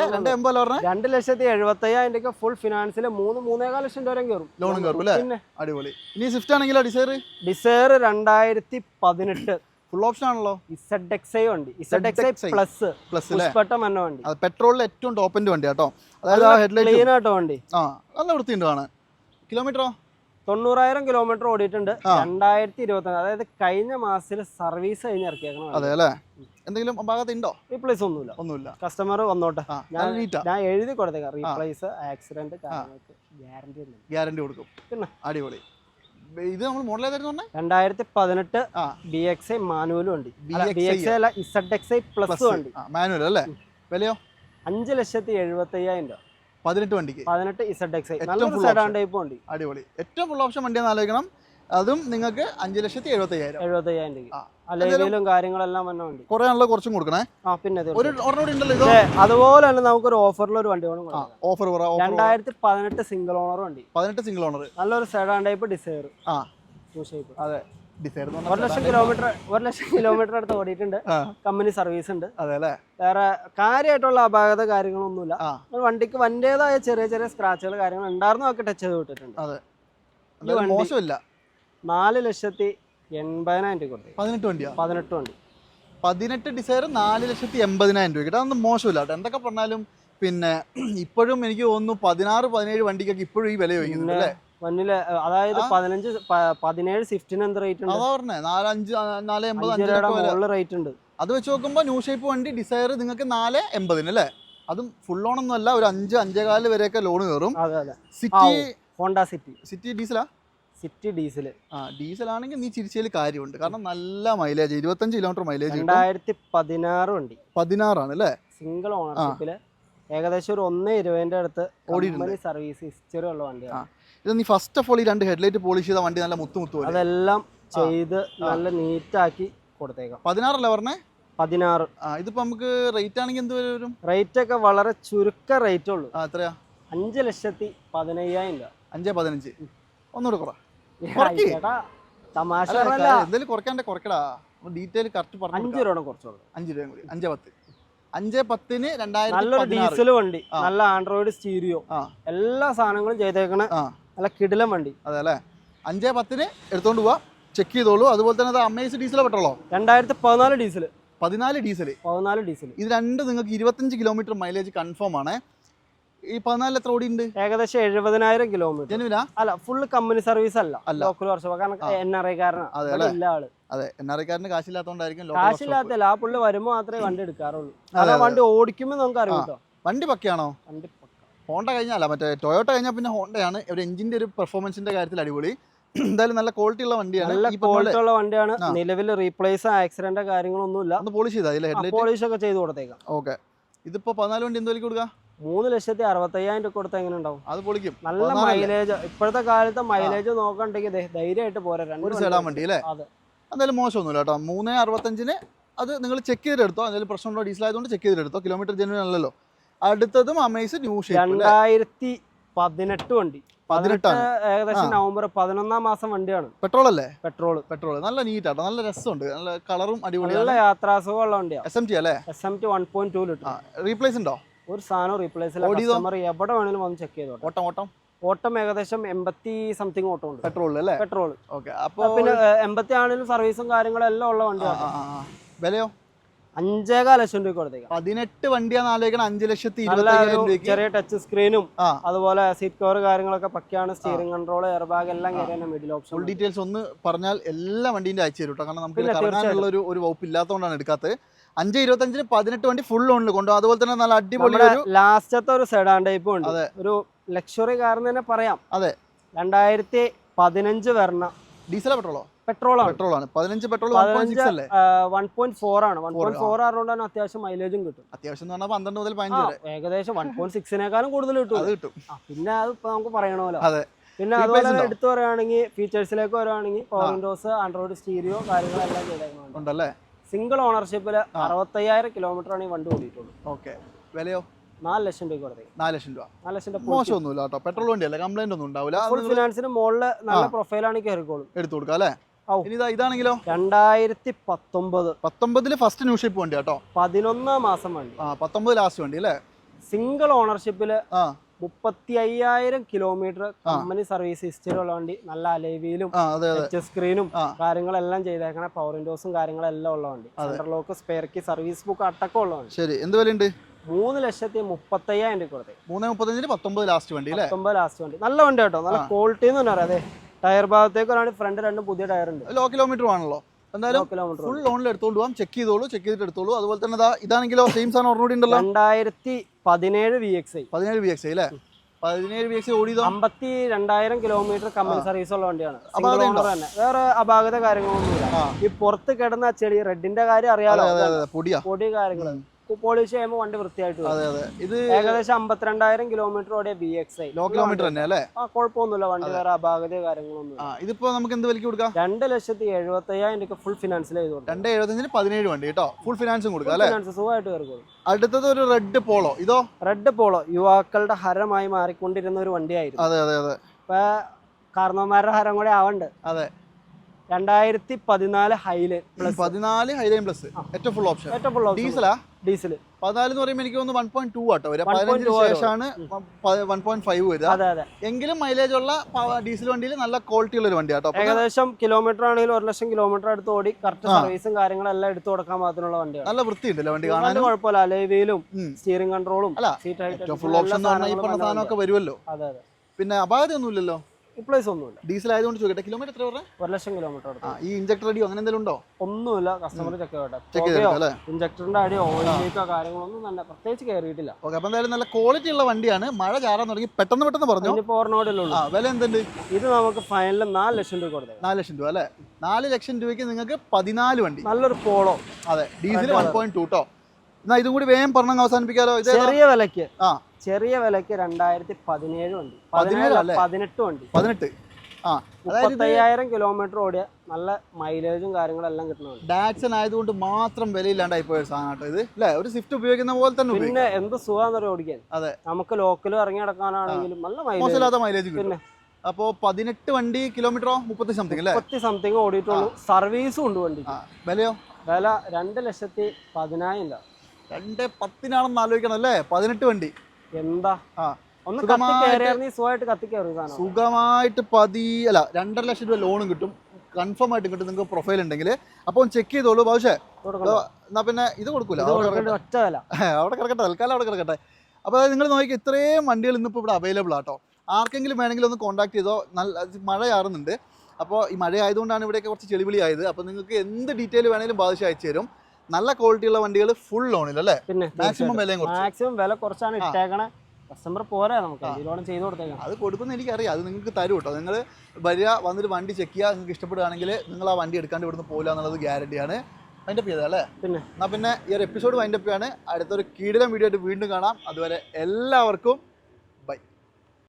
അയ്യായിരം ലക്ഷത്തി എഴുപത്തയ്യായിരം രൂപ ഫുൾ ഫിനാൻസിൽ മൂന്ന് മൂന്നേകാൽ ലക്ഷം രൂപ കയറും.
ലോണും കയറും അല്ലേ?
പിന്നെ
അടിപൊളി. ഇനി സ്വിഫ്റ്റ് ആണെങ്കിലോ ഡിസൈർ
ഡിസയർ രണ്ടായിരത്തി പതിനെട്ട്.
ഫുൾ ഓപ്ഷൻ ആണല്ലോ.
ഇസഡ് എക്സ് ഐ വണ്ടി. Z X I plus
plus അല്ലേ?
പുഷ്പട്ട വണ്ടി.
പെട്രോളിൽ ഏറ്റവും ടോപ്പിന്റെ വണ്ടി കേട്ടോ. അതായത് ആ ഹെഡ്ലൈറ്റ്
ക്ലീൻ ആട്ടോ വണ്ടി.
ആ നല്ല വൃത്തിയുണ്ട് കാണാൻ? കിലോമീറ്ററോ
തൊണ്ണൂറായിരം കിലോമീറ്റർ ഓടിയിട്ടുണ്ട്. രണ്ടായിരത്തി ഇരുപത്തി അതായത് കഴിഞ്ഞ മാസത്തിൽ സർവീസ് കഴിഞ്ഞ് ഇറക്കിയേക്കണം
അതെ അല്ലേ? എന്തെങ്കിലും ഭാഗത്ത് ഉണ്ടോ
റീപ്ലേസ് ഒന്നുമില്ല.
ഒന്നുമില്ല.
കസ്റ്റമർ വന്നോട്ടെ. ഞാൻ
നല്ല
ഞാൻ എഴുതി കൊടുത്തേക്കാം. റീപ്ലേസ് ആക്സിഡന്റ് ഗ്യാരണ്ടി
ഗ്യാരണ്ടി കൊടുക്കും.
പിന്നെ?
അടിപൊളി. ഇത് നമ്മൾ മോഡൽ ഏതായിരുന്നു പറഞ്ഞേ?
രണ്ടായിരത്തി പതിനെട്ട് ബി എക്സ് ഐ മാനുവലും
ഉണ്ട്
ബി എക്സ് അല്ല ഇസഡ് എക്സ് ഐ പ്ലസ്
ഉണ്ട്
വണ്ടി.
മാനുവൽ അല്ലേ? വിലയോ?
അഞ്ച് ലക്ഷത്തി എഴുപത്തി അയ്യായിരം രൂപ.
പതിനെട്ട് വണ്ടിക്ക്.
പതിനെട്ട് Z X I sedan type വണ്ടി.
അടിപൊളി. ഏറ്റവും ഫുൾ ഓപ്ഷൻ വണ്ടിയാന്ന് ആലോചിക്കണം. അതും നിങ്ങൾക്ക് അഞ്ച് ലക്ഷത്തി
എഴുപത്തയ്യായിരം. എഴുപത്തയ്യായിരം രൂപ കാര്യങ്ങളെല്ലാം വന്ന വണ്ടി
കുറേ കുറച്ചും കൊടുക്കണേ.
ആ പിന്നെ
ഒരു. ഒരെണ്ണം ഉണ്ടല്ലോ ഇതോ?
അതുപോലെ തന്നെ നമുക്ക് ഒരു ഓഫറിൽ ഒരു വണ്ടി വേണം
ഓഫർ
രണ്ടായിരത്തി പതിനെട്ട് സിംഗിൾ ഓണർ വണ്ടി.
പതിനെട്ട് സിംഗിൾ ഓണർ
നല്ലൊരു സെഡാൻ ടൈപ്പ് ഡിസയർ
ആ.
ടൂ ഷേപ്പ്
അതെ ഡിസൈർ
ഒരു ലക്ഷം കിലോമീറ്റർ ഒരു ലക്ഷം കിലോമീറ്റർ അടുത്ത് ഓടിയിട്ടുണ്ട്. കമ്പനി സർവീസ് ഉണ്ട്. വേറെ കാര്യമായിട്ടുള്ള അപാകത കാര്യങ്ങളൊന്നുമില്ല. വണ്ടിക്ക് വന്റേതായ ചെറിയ ചെറിയ സ്ക്രാച്ചുകൾ കാര്യങ്ങൾ ഉണ്ടായിരുന്നു ഒക്കെ ടച്ച് ചെയ്ത് വിട്ടിട്ടുണ്ട്.
മോശമില്ല.
നാല് ലക്ഷത്തി എൺപതിനായിരം രൂപ കൊടുത്തു.
പതിനെട്ട് വണ്ടിയാ?
പതിനെട്ട് വണ്ടി.
പതിനെട്ട് ഡിസൈർ നാല് ലക്ഷത്തി എൺപതിനായിരം രൂപ. കേട്ടോ അതൊന്നും മോശമില്ല കേട്ടോ. എന്തൊക്കെ പറഞ്ഞാലും പിന്നെ ഇപ്പോഴും എനിക്ക് തോന്നുന്നു പതിനാറ് പതിനേഴ് വണ്ടിക്കൊക്കെ ഇപ്പോഴും ഈ വില ചോദിക്കുന്നുണ്ട്
പിന്നെ
അല്ലേ?
വന്നിൽ അതായത്. പതിനഞ്ച് പതിനേഴ് സ്വിഫ്റ്റിന് എന്ത് റേറ്റ് ഉണ്ട്?
അതാ പറഞ്ഞേ നാലഞ്ച് നാല് എൺപത്
അഞ്ച് റേറ്റ് ഉണ്ട്.
അത് വെച്ച് നോക്കുമ്പോൾ ന്യൂ ഷേപ്പ് വണ്ടി ഡിസൈർ നിങ്ങൾക്ക് നാല് എൺപതിന് അല്ലേ? അതും ഫുൾ ഓൺ ഒന്നും അല്ല. ഒരു അഞ്ച് അഞ്ചേകാൽ വരെയൊക്കെ ലോൺ കയറും. സിറ്റി
ഹോണ്ട സിറ്റി
സിറ്റി ഡീസലാ
സിറ്റി ഡീസൽ
ആ ഡീസൽ ആണെങ്കിൽ നീ ചിരിച്ചതിൽ കാര്യമുണ്ട്. കാരണം നല്ല മൈലേജ് ഇരുപത്തഞ്ച് കിലോമീറ്റർ മൈലേജ്
രണ്ടായിരത്തി പതിനാറ് വണ്ടി.
പതിനാറാണ് അല്ലേ?
സിംഗിൾ ഓണർഷിപ്പിൽ ഏകദേശം ഒരു ഒന്ന് ഇരുപതിന്റെ അടുത്ത് ഓടി സർവീസ് ഹിസ്റ്ററി ഉള്ള വണ്ടിയാണ്
ഇത് നീ ഫസ്റ്റ് ഓഫ് ഓൾ ഈ രണ്ട് ഹെഡ്ലൈറ്റ് പോളിഷ് ചെയ്ത വണ്ടി നല്ല മുത്തു മുത്തു
അതെല്ലാം ചെയ്ത് നല്ല നീറ്റാക്കി കൊടുത്തേക്കാം.
പതിനാറല്ലേ പറഞ്ഞേ?
പതിനാറ്.
ഇതിപ്പോ നമുക്ക് റേറ്റ് ആണെങ്കിൽ എന്ത് വരെ?
റേറ്റ് ഒക്കെ വളരെ ചുരുക്ക റേറ്റ് ഉള്ളൂ.
എത്രയാ?
അഞ്ച് ലക്ഷത്തി പതിനയ്യായിരം രൂപ.
അഞ്ചേ പതിനഞ്ച്. ഒന്നുകൂടെ കുറ.
തമാശ
കുറയ്ക്കാണ്ട് കുറയ്ക്കടാ. ഡീറ്റെയിൽ കറക്റ്റ് പറഞ്ഞു
അഞ്ച് രൂപ കുറച്ച് കൊടുക്കും.
അഞ്ച് രൂപ കൂടി. അഞ്ചേ പത്ത്. അഞ്ചേ പത്തിന് രണ്ടായിരത്തി
നല്ലൊരു
പതിനാറ്.
ഡീസൽ വണ്ടി. നല്ല ആൻഡ്രോയിഡ് സ്റ്റീരിയോ എല്ലാ സാധനങ്ങളും ചെയ്തേക്കണ നല്ല കിടിലം വണ്ടി.
അതെ അല്ലേ? അഞ്ചേ പത്തിന് എടുത്തോണ്ട് പോവാ. ചെക്ക് ചെയ്തോളൂ. അതുപോലെ തന്നെ അത് അമേസ് ഡീസലോ പെട്ടോളോ?
രണ്ടായിരത്തി പതിനാല് ഡീസൽ
പതിനാല് ഡീസൽ
പതിനാല് ഡീസൽ
ഇത് രണ്ട് നിങ്ങൾക്ക് ഇരുപത്തഞ്ച് കിലോമീറ്റർ മൈലേജ് കൺഫേം ആണ്. ഈ പതിനാല് എത്ര ഓടി ഉണ്ട്
ഏകദേശം എഴുപതിനായിരം കിലോമീറ്റർ
ജനുവിനാ?
അല്ല ഫുള്ള് കമ്പനി സർവീസ് അല്ല. ലോക്കൽ വർഷം കാരണം. എൻ ആർ ഐ ഇല്ല ആൾ.
അതെ എൻ ആർ ഐക്കാരന് കാശില്ലാത്തതുകൊണ്ടായിരിക്കും
കാശില്ലാത്തല്ല ആ പുള്ളി വരുമ്പോ മാത്രമേ വണ്ടി എടുക്കാറുള്ളൂ.
അതെ,
വണ്ടി ഓടിക്കുമ്പോ നമുക്ക് അറിയാം
വണ്ടി പക്കയാണോ?
വണ്ടി.
ഹോണ്ട കഴിഞ്ഞാല മറ്റേ ടൊയോട്ട കഴിഞ്ഞാൽ പിന്നെ ഹോണ്ടയാണ്. ഒരു എഞ്ചിന്റെ ഒരു പെർഫോമൻസിന്റെ കാര്യത്തിൽ അടിപൊളി. എന്തായാലും നല്ല ക്വാളിറ്റി ഉള്ള വണ്ടിയാണ്.
നല്ല ക്വാളിറ്റി ഉള്ള വണ്ടിയാണ്. നിലവിൽ റീപ്ലേസ് ആക്സിഡന്റ് കാര്യങ്ങളൊന്നും
ഇല്ല പോളിഷ് ചെയ്താ ഇതിലെ ഹെഡ്ലൈറ്റ്
പോളിഷ് ഒക്കെ ചെയ്ത് കൊടുത്തേക്കാം.
ഓക്കെ. ഇതിപ്പോ പതിനാല് വണ്ടി എന്ത് കൊടുക്കാം?
മൂന്ന് ലക്ഷത്തി അറുപത്തയ്യായിരം രൂപ കൊടുത്താൽ എങ്ങനെ ഉണ്ടാവും?
അത് പൊളിക്കും.
നല്ല മൈലേജ് ഇപ്പോഴത്തെ കാലത്ത് മൈലേജ് നോക്കണ്ടെങ്കിൽ ധൈര്യമായിട്ട് പോരാ. രണ്ട്
സെഡാൻ വണ്ടി അല്ലേ?
അതെ.
എന്തായാലും മോശമൊന്നുമില്ല കേട്ടോ. മൂന്ന് അറുപത്തഞ്ചിന് അത് നിങ്ങൾ ചെക്ക് ചെയ്തെടുത്തോ. എന്തെങ്കിലും പ്രശ്നമുണ്ടോ ഡീസൽ ആയതുകൊണ്ട് ചെക്ക് ചെയ്തെടുത്തോ. കിലോമീറ്റർ ജെന്യൂൻ അല്ലല്ലോ. അടുത്തതും അമേസ് ന്യൂ ഷേപ്പ്
രണ്ടായിരത്തി പതിനെട്ട് വണ്ടി.
പതിനെട്ടാണ്
ഏകദേശം. നവംബർ പതിനൊന്നാം മാസം വണ്ടിയാണ്.
പെട്രോൾ അല്ലേ?
പെട്രോൾ
പെട്രോൾ നല്ല നീറ്റ് ആട്ടോ. നല്ല രസമുണ്ട്. നല്ല കളറും
നല്ല
അടിപൊളിയാണ്.
യാത്രാസുഖമുള്ള വണ്ടിയാണ്
എസ് എം ടി അല്ലേ?
S M T one point two litre
replace ഉണ്ടോ?
ഒരു സാധനം റീപ്ലേസ്? കസ്റ്റമർ എവിടെ വേണേലും വന്ന് ചെക്ക് ചെയ്തോട്ടെ.
ഓട്ടം ഓട്ടം?
ഓട്ടം ഏകദേശം എൺപത്തി സംതിങ് ഓട്ടം ഉണ്ട്.
പെട്രോൾ അല്ലേ?
പെട്രോൾ
ഓക്കെ അപ്പോൾ
പിന്നെ എൺപത്തി ആണെങ്കിലും സർവീസും കാര്യങ്ങളും എല്ലാം ഉള്ള വണ്ടിയാണ്
വിലയോ?
അഞ്ചേകാൽ ലക്ഷം രൂപ കൊടുത്തേക്കാം.
പതിനെട്ട് വണ്ടിയാണ് ആലോചിക്കണം അഞ്ച് ലക്ഷത്തി ഇരുപത്തി
ചെറിയ ടച്ച് സ്ക്രീനും അതുപോലെ സീറ്റ് കവർ കാര്യങ്ങളൊക്കെ പക്കയാണ് സ്റ്റിയറിംഗ് കൺട്രോൾ എയർ ബാഗ് എല്ലാം കയറിയാണ് മിഡിൽ ഓപ്ഷൻ ഫുൾ
ഡീറ്റെയിൽസ് ഒന്ന് പറഞ്ഞാൽ എല്ലാ വണ്ടീന്റെ അയച്ചു തരും കാരണം നമുക്ക് ഒരു ഒരു വകുപ്പ് ഇല്ലാത്തതുകൊണ്ടാണ് എടുക്കാത്തത്. അഞ്ച് ഇരുപത്തഞ്ചിന് പതിനെട്ട് വണ്ടി ഫുൾ ഓണിൽ കൊണ്ടുപോകും. അതുപോലെ തന്നെ നല്ല അടിപൊളി
ലാസ്റ്റത്തെ ഒരു സെഡാൻ ടൈപ്പും ഉണ്ട്. ഒരു ലക്ഷറി കാർ തന്നെ പറയാം.
അതെ.
രണ്ടായിരത്തി പതിനഞ്ച് വരണ
ഡീസലോ പെട്രോളോ
പെട്രോൾ ആണ്.
പെട്രോൾ ആണ്. പതിനഞ്ച് പെട്രോൾ വൺ പോയിന്റ്
ഫോർ ആണ്. വൺ പോയിന്റ് ഫോർ ആയതുകൊണ്ട് തന്നെ അത്യാവശ്യം മൈലേജും കിട്ടും.
അത്യാവശ്യം എന്ന് പറഞ്ഞാൽ പന്ത്രണ്ട് മുതൽ പതിനഞ്ച് വരെ.
ഏകദേശം വൺ പോയിന്റ് സിക്സിനേക്കാളും കൂടുതൽ കിട്ടും.
അത് കിട്ടും.
പിന്നെ അത് ഇപ്പൊ നമുക്ക് പറയണമല്ലോ.
അതെ.
പിന്നെ അതുപോലെ
ഉണ്ടോ?
എടുത്തു പറയുകയാണെങ്കിൽ ഫീച്ചേഴ്സിലേക്ക് വരുവാണെങ്കിൽ പവർ വിൻഡോസ് ആൻഡ്രോയിഡ് സ്റ്റീരിയോ കാര്യങ്ങളെല്ലാം ചെയ്തേക്കുന്നുണ്ട്.
ഉണ്ടല്ലേ?
സിംഗിൾ ഓണർഷിപ്പിൽ അറുപത്തയ്യായിരം കിലോമീറ്റർ ആണ് ഈ വണ്ടി ഓടിയിട്ടുള്ളൂ.
ഓക്കെ. വിലയോ?
നാല് ലക്ഷം രൂപ കൊടുത്തേ
നാല് ലക്ഷം രൂപ.
നാല് ലക്ഷം രൂപ
മോശമൊന്നുമില്ല കേട്ടോ. പെട്രോൾ വണ്ടിയല്ലേ? കംപ്ലൈന്റ് ഒന്നും ഉണ്ടാവില്ല.
ഫുൾ ഫിനാൻസിന് മുകളിൽ നല്ല പ്രൊഫൈലാണ് കയറിക്കോളും.
എടുത്തു കൊടുക്കാം അല്ലേ? ഇതാണെങ്കിലോ?
രണ്ടായിരത്തി പത്തൊമ്പത്
പത്തൊമ്പതിൽ ഫസ്റ്റ് ന്യൂ ഷിപ്പ് വണ്ടി കേട്ടോ.
പതിനൊന്നാം മാസം വണ്ടി.
ആ പത്തൊമ്പത് ലാസ്റ്റ് വണ്ടി അല്ലേ?
സിംഗിൾ ഓണർഷിപ്പിൽ
ആ.
മുപ്പത്തി അയ്യായിരം കിലോമീറ്റർ കമ്പനി സർവീസ് ഹിസ്റ്ററി ഉള്ള വണ്ടി നല്ല അലൈവിയിലും ടച്ച് സ്ക്രീനും കാര്യങ്ങളെല്ലാം ചെയ്തേക്കണ പവർ വിൻഡോസും കാര്യങ്ങളെല്ലാം ഉള്ള വണ്ടി. Central lock spare key service book അടക്കം ഉള്ള വണ്ടി.
ശരി. എന്ത് വിലയുണ്ട്?
മൂന്ന് ലക്ഷത്തി മുപ്പത്തയ്യായിരം രൂപ കൊടുത്തേ.
മൂന്ന് മുപ്പത്തഞ്ചിന് പത്തൊമ്പത് ലാസ്റ്റ് വണ്ടി
പത്തൊമ്പത് ലാസ്റ്റ് വണ്ടി. നല്ല വണ്ടി കേട്ടോ. നല്ല ക്വാളിറ്റി എന്ന് പറഞ്ഞാൽ അതെ. ടയർ ഭാഗത്തേക്ക് ഒരാൾ ഫ്രണ്ട് രണ്ടും പുതിയ ടയർ ഉണ്ട്.
ലോ കിലോമീറ്റർ ആണല്ലോ എന്തായാലും ഫുൾ ലോണിൽ എടുത്തോണ്ട് പോകാം ചെക്ക് ചെയ്തോളൂ ചെക്ക് ചെയ്തിട്ട് എടുത്തോളൂ. അതുപോലെ തന്നെ ഇതാ ഇതാണെങ്കിലോ സെയിം സാധനം ഒരെണ്ണൂടി ഉണ്ടല്ലോ.
രണ്ടായിരത്തി പതിനേഴ് വി എക്സ് ഐ
പതിനേഴ് വി എക്സ് അല്ലേ? പതിനേഴ് വി എക്സ് ഓടിയതോ?
അമ്പത്തി രണ്ടായിരം കിലോമീറ്റർ കമ്പനി സർവീസ് ഉള്ള വണ്ടിയാണ്. തന്നെ. വേറെ അപാകത കാര്യങ്ങളൊന്നുമില്ല. ഈ പുറത്ത് കിടന്ന ചെടി റെഡിന്റെ കാര്യം അറിയാലോ. പൊടി കാര്യങ്ങൾ പോളിഷ് ചെയ്യുമ്പോൾ വണ്ടി വൃത്തിയായിട്ട്
അതെ അതെ. ഇത്
ഏകദേശം അമ്പത്തിരണ്ടായിരം കിലോമീറ്റർ ഓടിയ B X I
low kilometre തന്നെ അല്ലേ?
ആ കുഴപ്പമൊന്നുമില്ല. വണ്ടി വേറെ അപാകതയോ കാര്യങ്ങളൊന്നും
ഇതിപ്പോ നമുക്ക് എന്ത് വിലക്ക് കൊടുക്കാം?
രണ്ട് ലക്ഷത്തി എഴുപത്തി അയ്യായിരം രൂപ ഫുൾ ഫിനാൻസിൽ ചെയ്ത് കൊടുക്കും.
രണ്ട് എഴുപത്തഞ്ചിന് പതിനേഴ് വണ്ടി കേട്ടോ. ഫുൾ ഫിനാൻസും കൊടുക്കാം അല്ലേ?
ഫിനാൻസ് സുഖമായിട്ട് കയറിക്കോളും.
അടുത്തത് ഒരു റെഡ് പോളോ ഇതോ?
റെഡ് പോളോ യുവാക്കളുടെ ഹരമായി മാറിക്കൊണ്ടിരുന്ന ഒരു വണ്ടിയായിരുന്നു.
അതെ അതെ അതെ.
ഇപ്പൊ കാരണവന്മാരുടെ ഹരം കൂടെ ആവണ്ട്.
അതെ.
രണ്ടായിരത്തി പതിനാല് ഹൈലൈൻ പ്ലസ്
പതിനാല് ഹൈലൈൻ പ്ലസ് ഏറ്റവും ഫുൾ ഓപ്ഷൻ
ഏറ്റവും ഫുൾ ഓപ്ഷൻ
ഡീസലാ
ഡീസൽ
പതിനാല് എന്ന് പറയുമ്പോൾ എനിക്ക് തോന്നുന്നു വൺ പോയിന്റ് ടു ആട്ടോ. വരിക
1.2
പതിനഞ്ചിന്. ശേഷമാണ് വൺ പോയിന്റ് ഫൈവ് വരിക. എങ്കിലും മൈലേജ് ഉള്ള ഡീസൽ വണ്ടിയിൽ നല്ല ക്വാളിറ്റി ഉള്ള ഒരു വണ്ടി ആട്ടോ
ഏകദേശം കിലോമീറ്റർ ആണെങ്കിൽ ഒരു ലക്ഷം കിലോമീറ്റർ അടുത്ത് ഓടി കറക്റ്റ് സർവീസും കാര്യങ്ങളെല്ലാം എടുത്തു കൊടുക്കാൻ മാത്രമുള്ള വണ്ടിയാണ്
നല്ല വൃത്തി ഉണ്ടല്ലോ
വണ്ടി
കാണാൻ
കുഴപ്പമില്ല. അലൈവിയിലും. സ്റ്റിയറിംഗ് കൺട്രോളും സീറ്റ്
ഫുൾ ഓപ്ഷൻ ഈ പറഞ്ഞ സാധനമൊക്കെ വരുമല്ലോ
അതെ അതെ.
പിന്നെ അപാകത ഒന്നുമില്ലല്ലോ?
റിപ്ലേസ് ഒന്നുമില്ല.
ഡീസൽ ആയതുകൊണ്ട് ചോദിക്കട്ടെ കിലോമീറ്റർ എത്ര പറഞ്ഞേ?
ഒരു ലക്ഷം കിലോമീറ്റർ
ഈ ഇഞ്ചക്ടർ അടിയോ അങ്ങനെ എന്തെങ്കിലും ഉണ്ടോ?
ഒന്നുമില്ല കസ്റ്റമർ ചെക്ക് ചെയ്യട്ടെ. ഇഞ്ചക്ടറിന്റെ അടിയോ ഓയിലേക്കോ കാര്യങ്ങളൊന്നും തന്നെ പ്രത്യേകിച്ച് കയറിയിട്ടില്ല
ഓക്കെ അപ്പം എന്തായാലും നല്ല ക്വാളിറ്റി ഉള്ള വണ്ടിയാണ്. മഴ ചാറാൻ തുടങ്ങി. പെട്ടെന്ന് പെട്ടെന്ന് പറഞ്ഞു.
ഇനിയിപ്പോ
ആ വില എന്തുണ്ട്?
ഇത് നമുക്ക് ഫൈനലിൽ നാല് ലക്ഷം രൂപ കൊടുത്തേ
നാല് ലക്ഷം രൂപ അല്ലേ? നാല് ലക്ഷം രൂപയ്ക്ക് നിങ്ങൾക്ക് പതിനാല് വണ്ടി.
നല്ലൊരു പോളോ
അതെ ഡീസൽ വൺ പോയിന്റ് ടു കേട്ടോ എന്നാ ഇതും കൂടി വേഗം പറഞ്ഞു അവസാനിപ്പിക്കാലോ? ഇത്
ചെറിയ വിലക്ക്
ആ.
ചെറിയ വിലക്ക് രണ്ടായിരത്തി പതിനേഴ് ഉണ്ട്.
പതിനേഴ് ഉണ്ട്
പതിനെട്ട് ായിരം
പതിനെട്ട്. ആ.
മുപ്പത്തയ്യായിരം കിലോമീറ്റർ ഓടിയ നല്ല മൈലേജും കാര്യങ്ങളെല്ലാം കിട്ടുന്ന കിട്ടുന്നത്
ഡാറ്റ്സൺ ആയതുകൊണ്ട് മാത്രം വിലയില്ലാണ്ടായി പോയ സാധനമായിട്ട് സാധനം ഇത്. അല്ലേ? ഒരു സ്വിഫ്റ്റ് ഉപയോഗിക്കുന്ന പോലെ തന്നെ
പിന്നെ എന്ത് സുഖാന്നറിയോ ഓടിക്കാൻ?
അതെ.
നമുക്ക് ലോക്കലും ഇറങ്ങി നടക്കാനാണെങ്കിലും നല്ല മൈലേജ്
മൈലേജ്
പിന്നെ
അപ്പോ പതിനെട്ട് വണ്ടി കിലോമീറ്ററോ മുപ്പത്തി സംതിങ് അല്ലേ?
മുപ്പത്തി സംതിങ് ഓടിയിട്ടുള്ളൂ. സർവീസും ഉണ്ട് വണ്ടി
വിലയോ?
വില രണ്ട് ലക്ഷത്തി പതിനായിരം രൂപ.
രണ്ട് പത്തിനാണെന്ന് ആലോചിക്കണം അല്ലേ? പതിനെട്ട് വണ്ടി.
എന്താ?
ആ.
ഒന്ന് കത്തി
സുഖമായിട്ട്
കയറിയായിരുന്നു സുഖമായിട്ട് കത്തി കയറി സാധനം.
സുഖമായിട്ട് പതി അല്ല രണ്ടര ലക്ഷം രൂപ ലോണും കിട്ടും. കൺഫേം ആയിട്ട് കിട്ടും. നിങ്ങൾക്ക് പ്രൊഫൈൽ ഉണ്ടെങ്കിൽ. അപ്പോൾ ചെക്ക് ചെയ്തോളൂ. പക്ഷേ. എന്നാ പിന്നെ ഇത് കൊടുക്കൂല. അവിടെ കിടക്കട്ടെ. അവിടെ കിടക്കട്ടെ. തൽക്കാലം അവിടെ കിടക്കട്ടെ. അപ്പോൾ അതായത് നിങ്ങൾ നോക്കി ഇത്രയും വണ്ടികൾ ഇന്നിപ്പോൾ ഇവിടെ അവൈലബിൾ ആട്ടോ ആർക്കെങ്കിലും വേണമെങ്കിൽ ഒന്ന് കോൺടാക്ട് ചെയ്തോ. നല്ല മഴയാറുന്നുണ്ട് അപ്പോൾ ഈ മഴ ആയതുകൊണ്ടാണ് ഇവിടെയൊക്കെ കുറച്ച് ചെളിവിളി ആയത്. അപ്പോൾ നിങ്ങൾക്ക് എന്ത് ഡീറ്റെയിൽ വേണമെങ്കിലും ബാധിച്ച് അയച്ചു തരും നല്ല ക്വാളിറ്റി ഉള്ള വണ്ടികൾ ഫുൾ ലോണിൽ അല്ലേ? മാക്സിമം വിലയും കുറച്ച്
മാക്സിമം വില കുറച്ചാണ് ഇട്ടേക്കണേ. കസ്റ്റമർ പോരാ നമുക്ക്. അതിലോണം ചെയ്ത് കൊടുത്തേക്കാം.
അത് കൊടുക്കുന്ന എനിക്കറിയാം. അത് നിങ്ങൾക്ക് തരും കേട്ടോ. നിങ്ങൾ വരിക വന്നിട്ട് വണ്ടി ചെക്ക് ചെയ്യുക നിങ്ങൾക്ക് ഇഷ്ടപ്പെടുകയാണെങ്കിൽ നിങ്ങൾ ആ വണ്ടി എടുക്കാണ്ട് ഇവിടുന്ന് പോകില്ല എന്നുള്ളത് ഗ്യാരണ്ടിയാണ് അതിന്റെ ചെയ്തത് അല്ലേ?
പിന്നെ.
എന്നാൽ പിന്നെ ഈ ഒരു എപ്പിസോഡ് അതിന്റെ ആണ് അടുത്തൊരു കീടിലം വീഡിയോ ആയിട്ട് വീണ്ടും കാണാം. അതുവരെ എല്ലാവർക്കും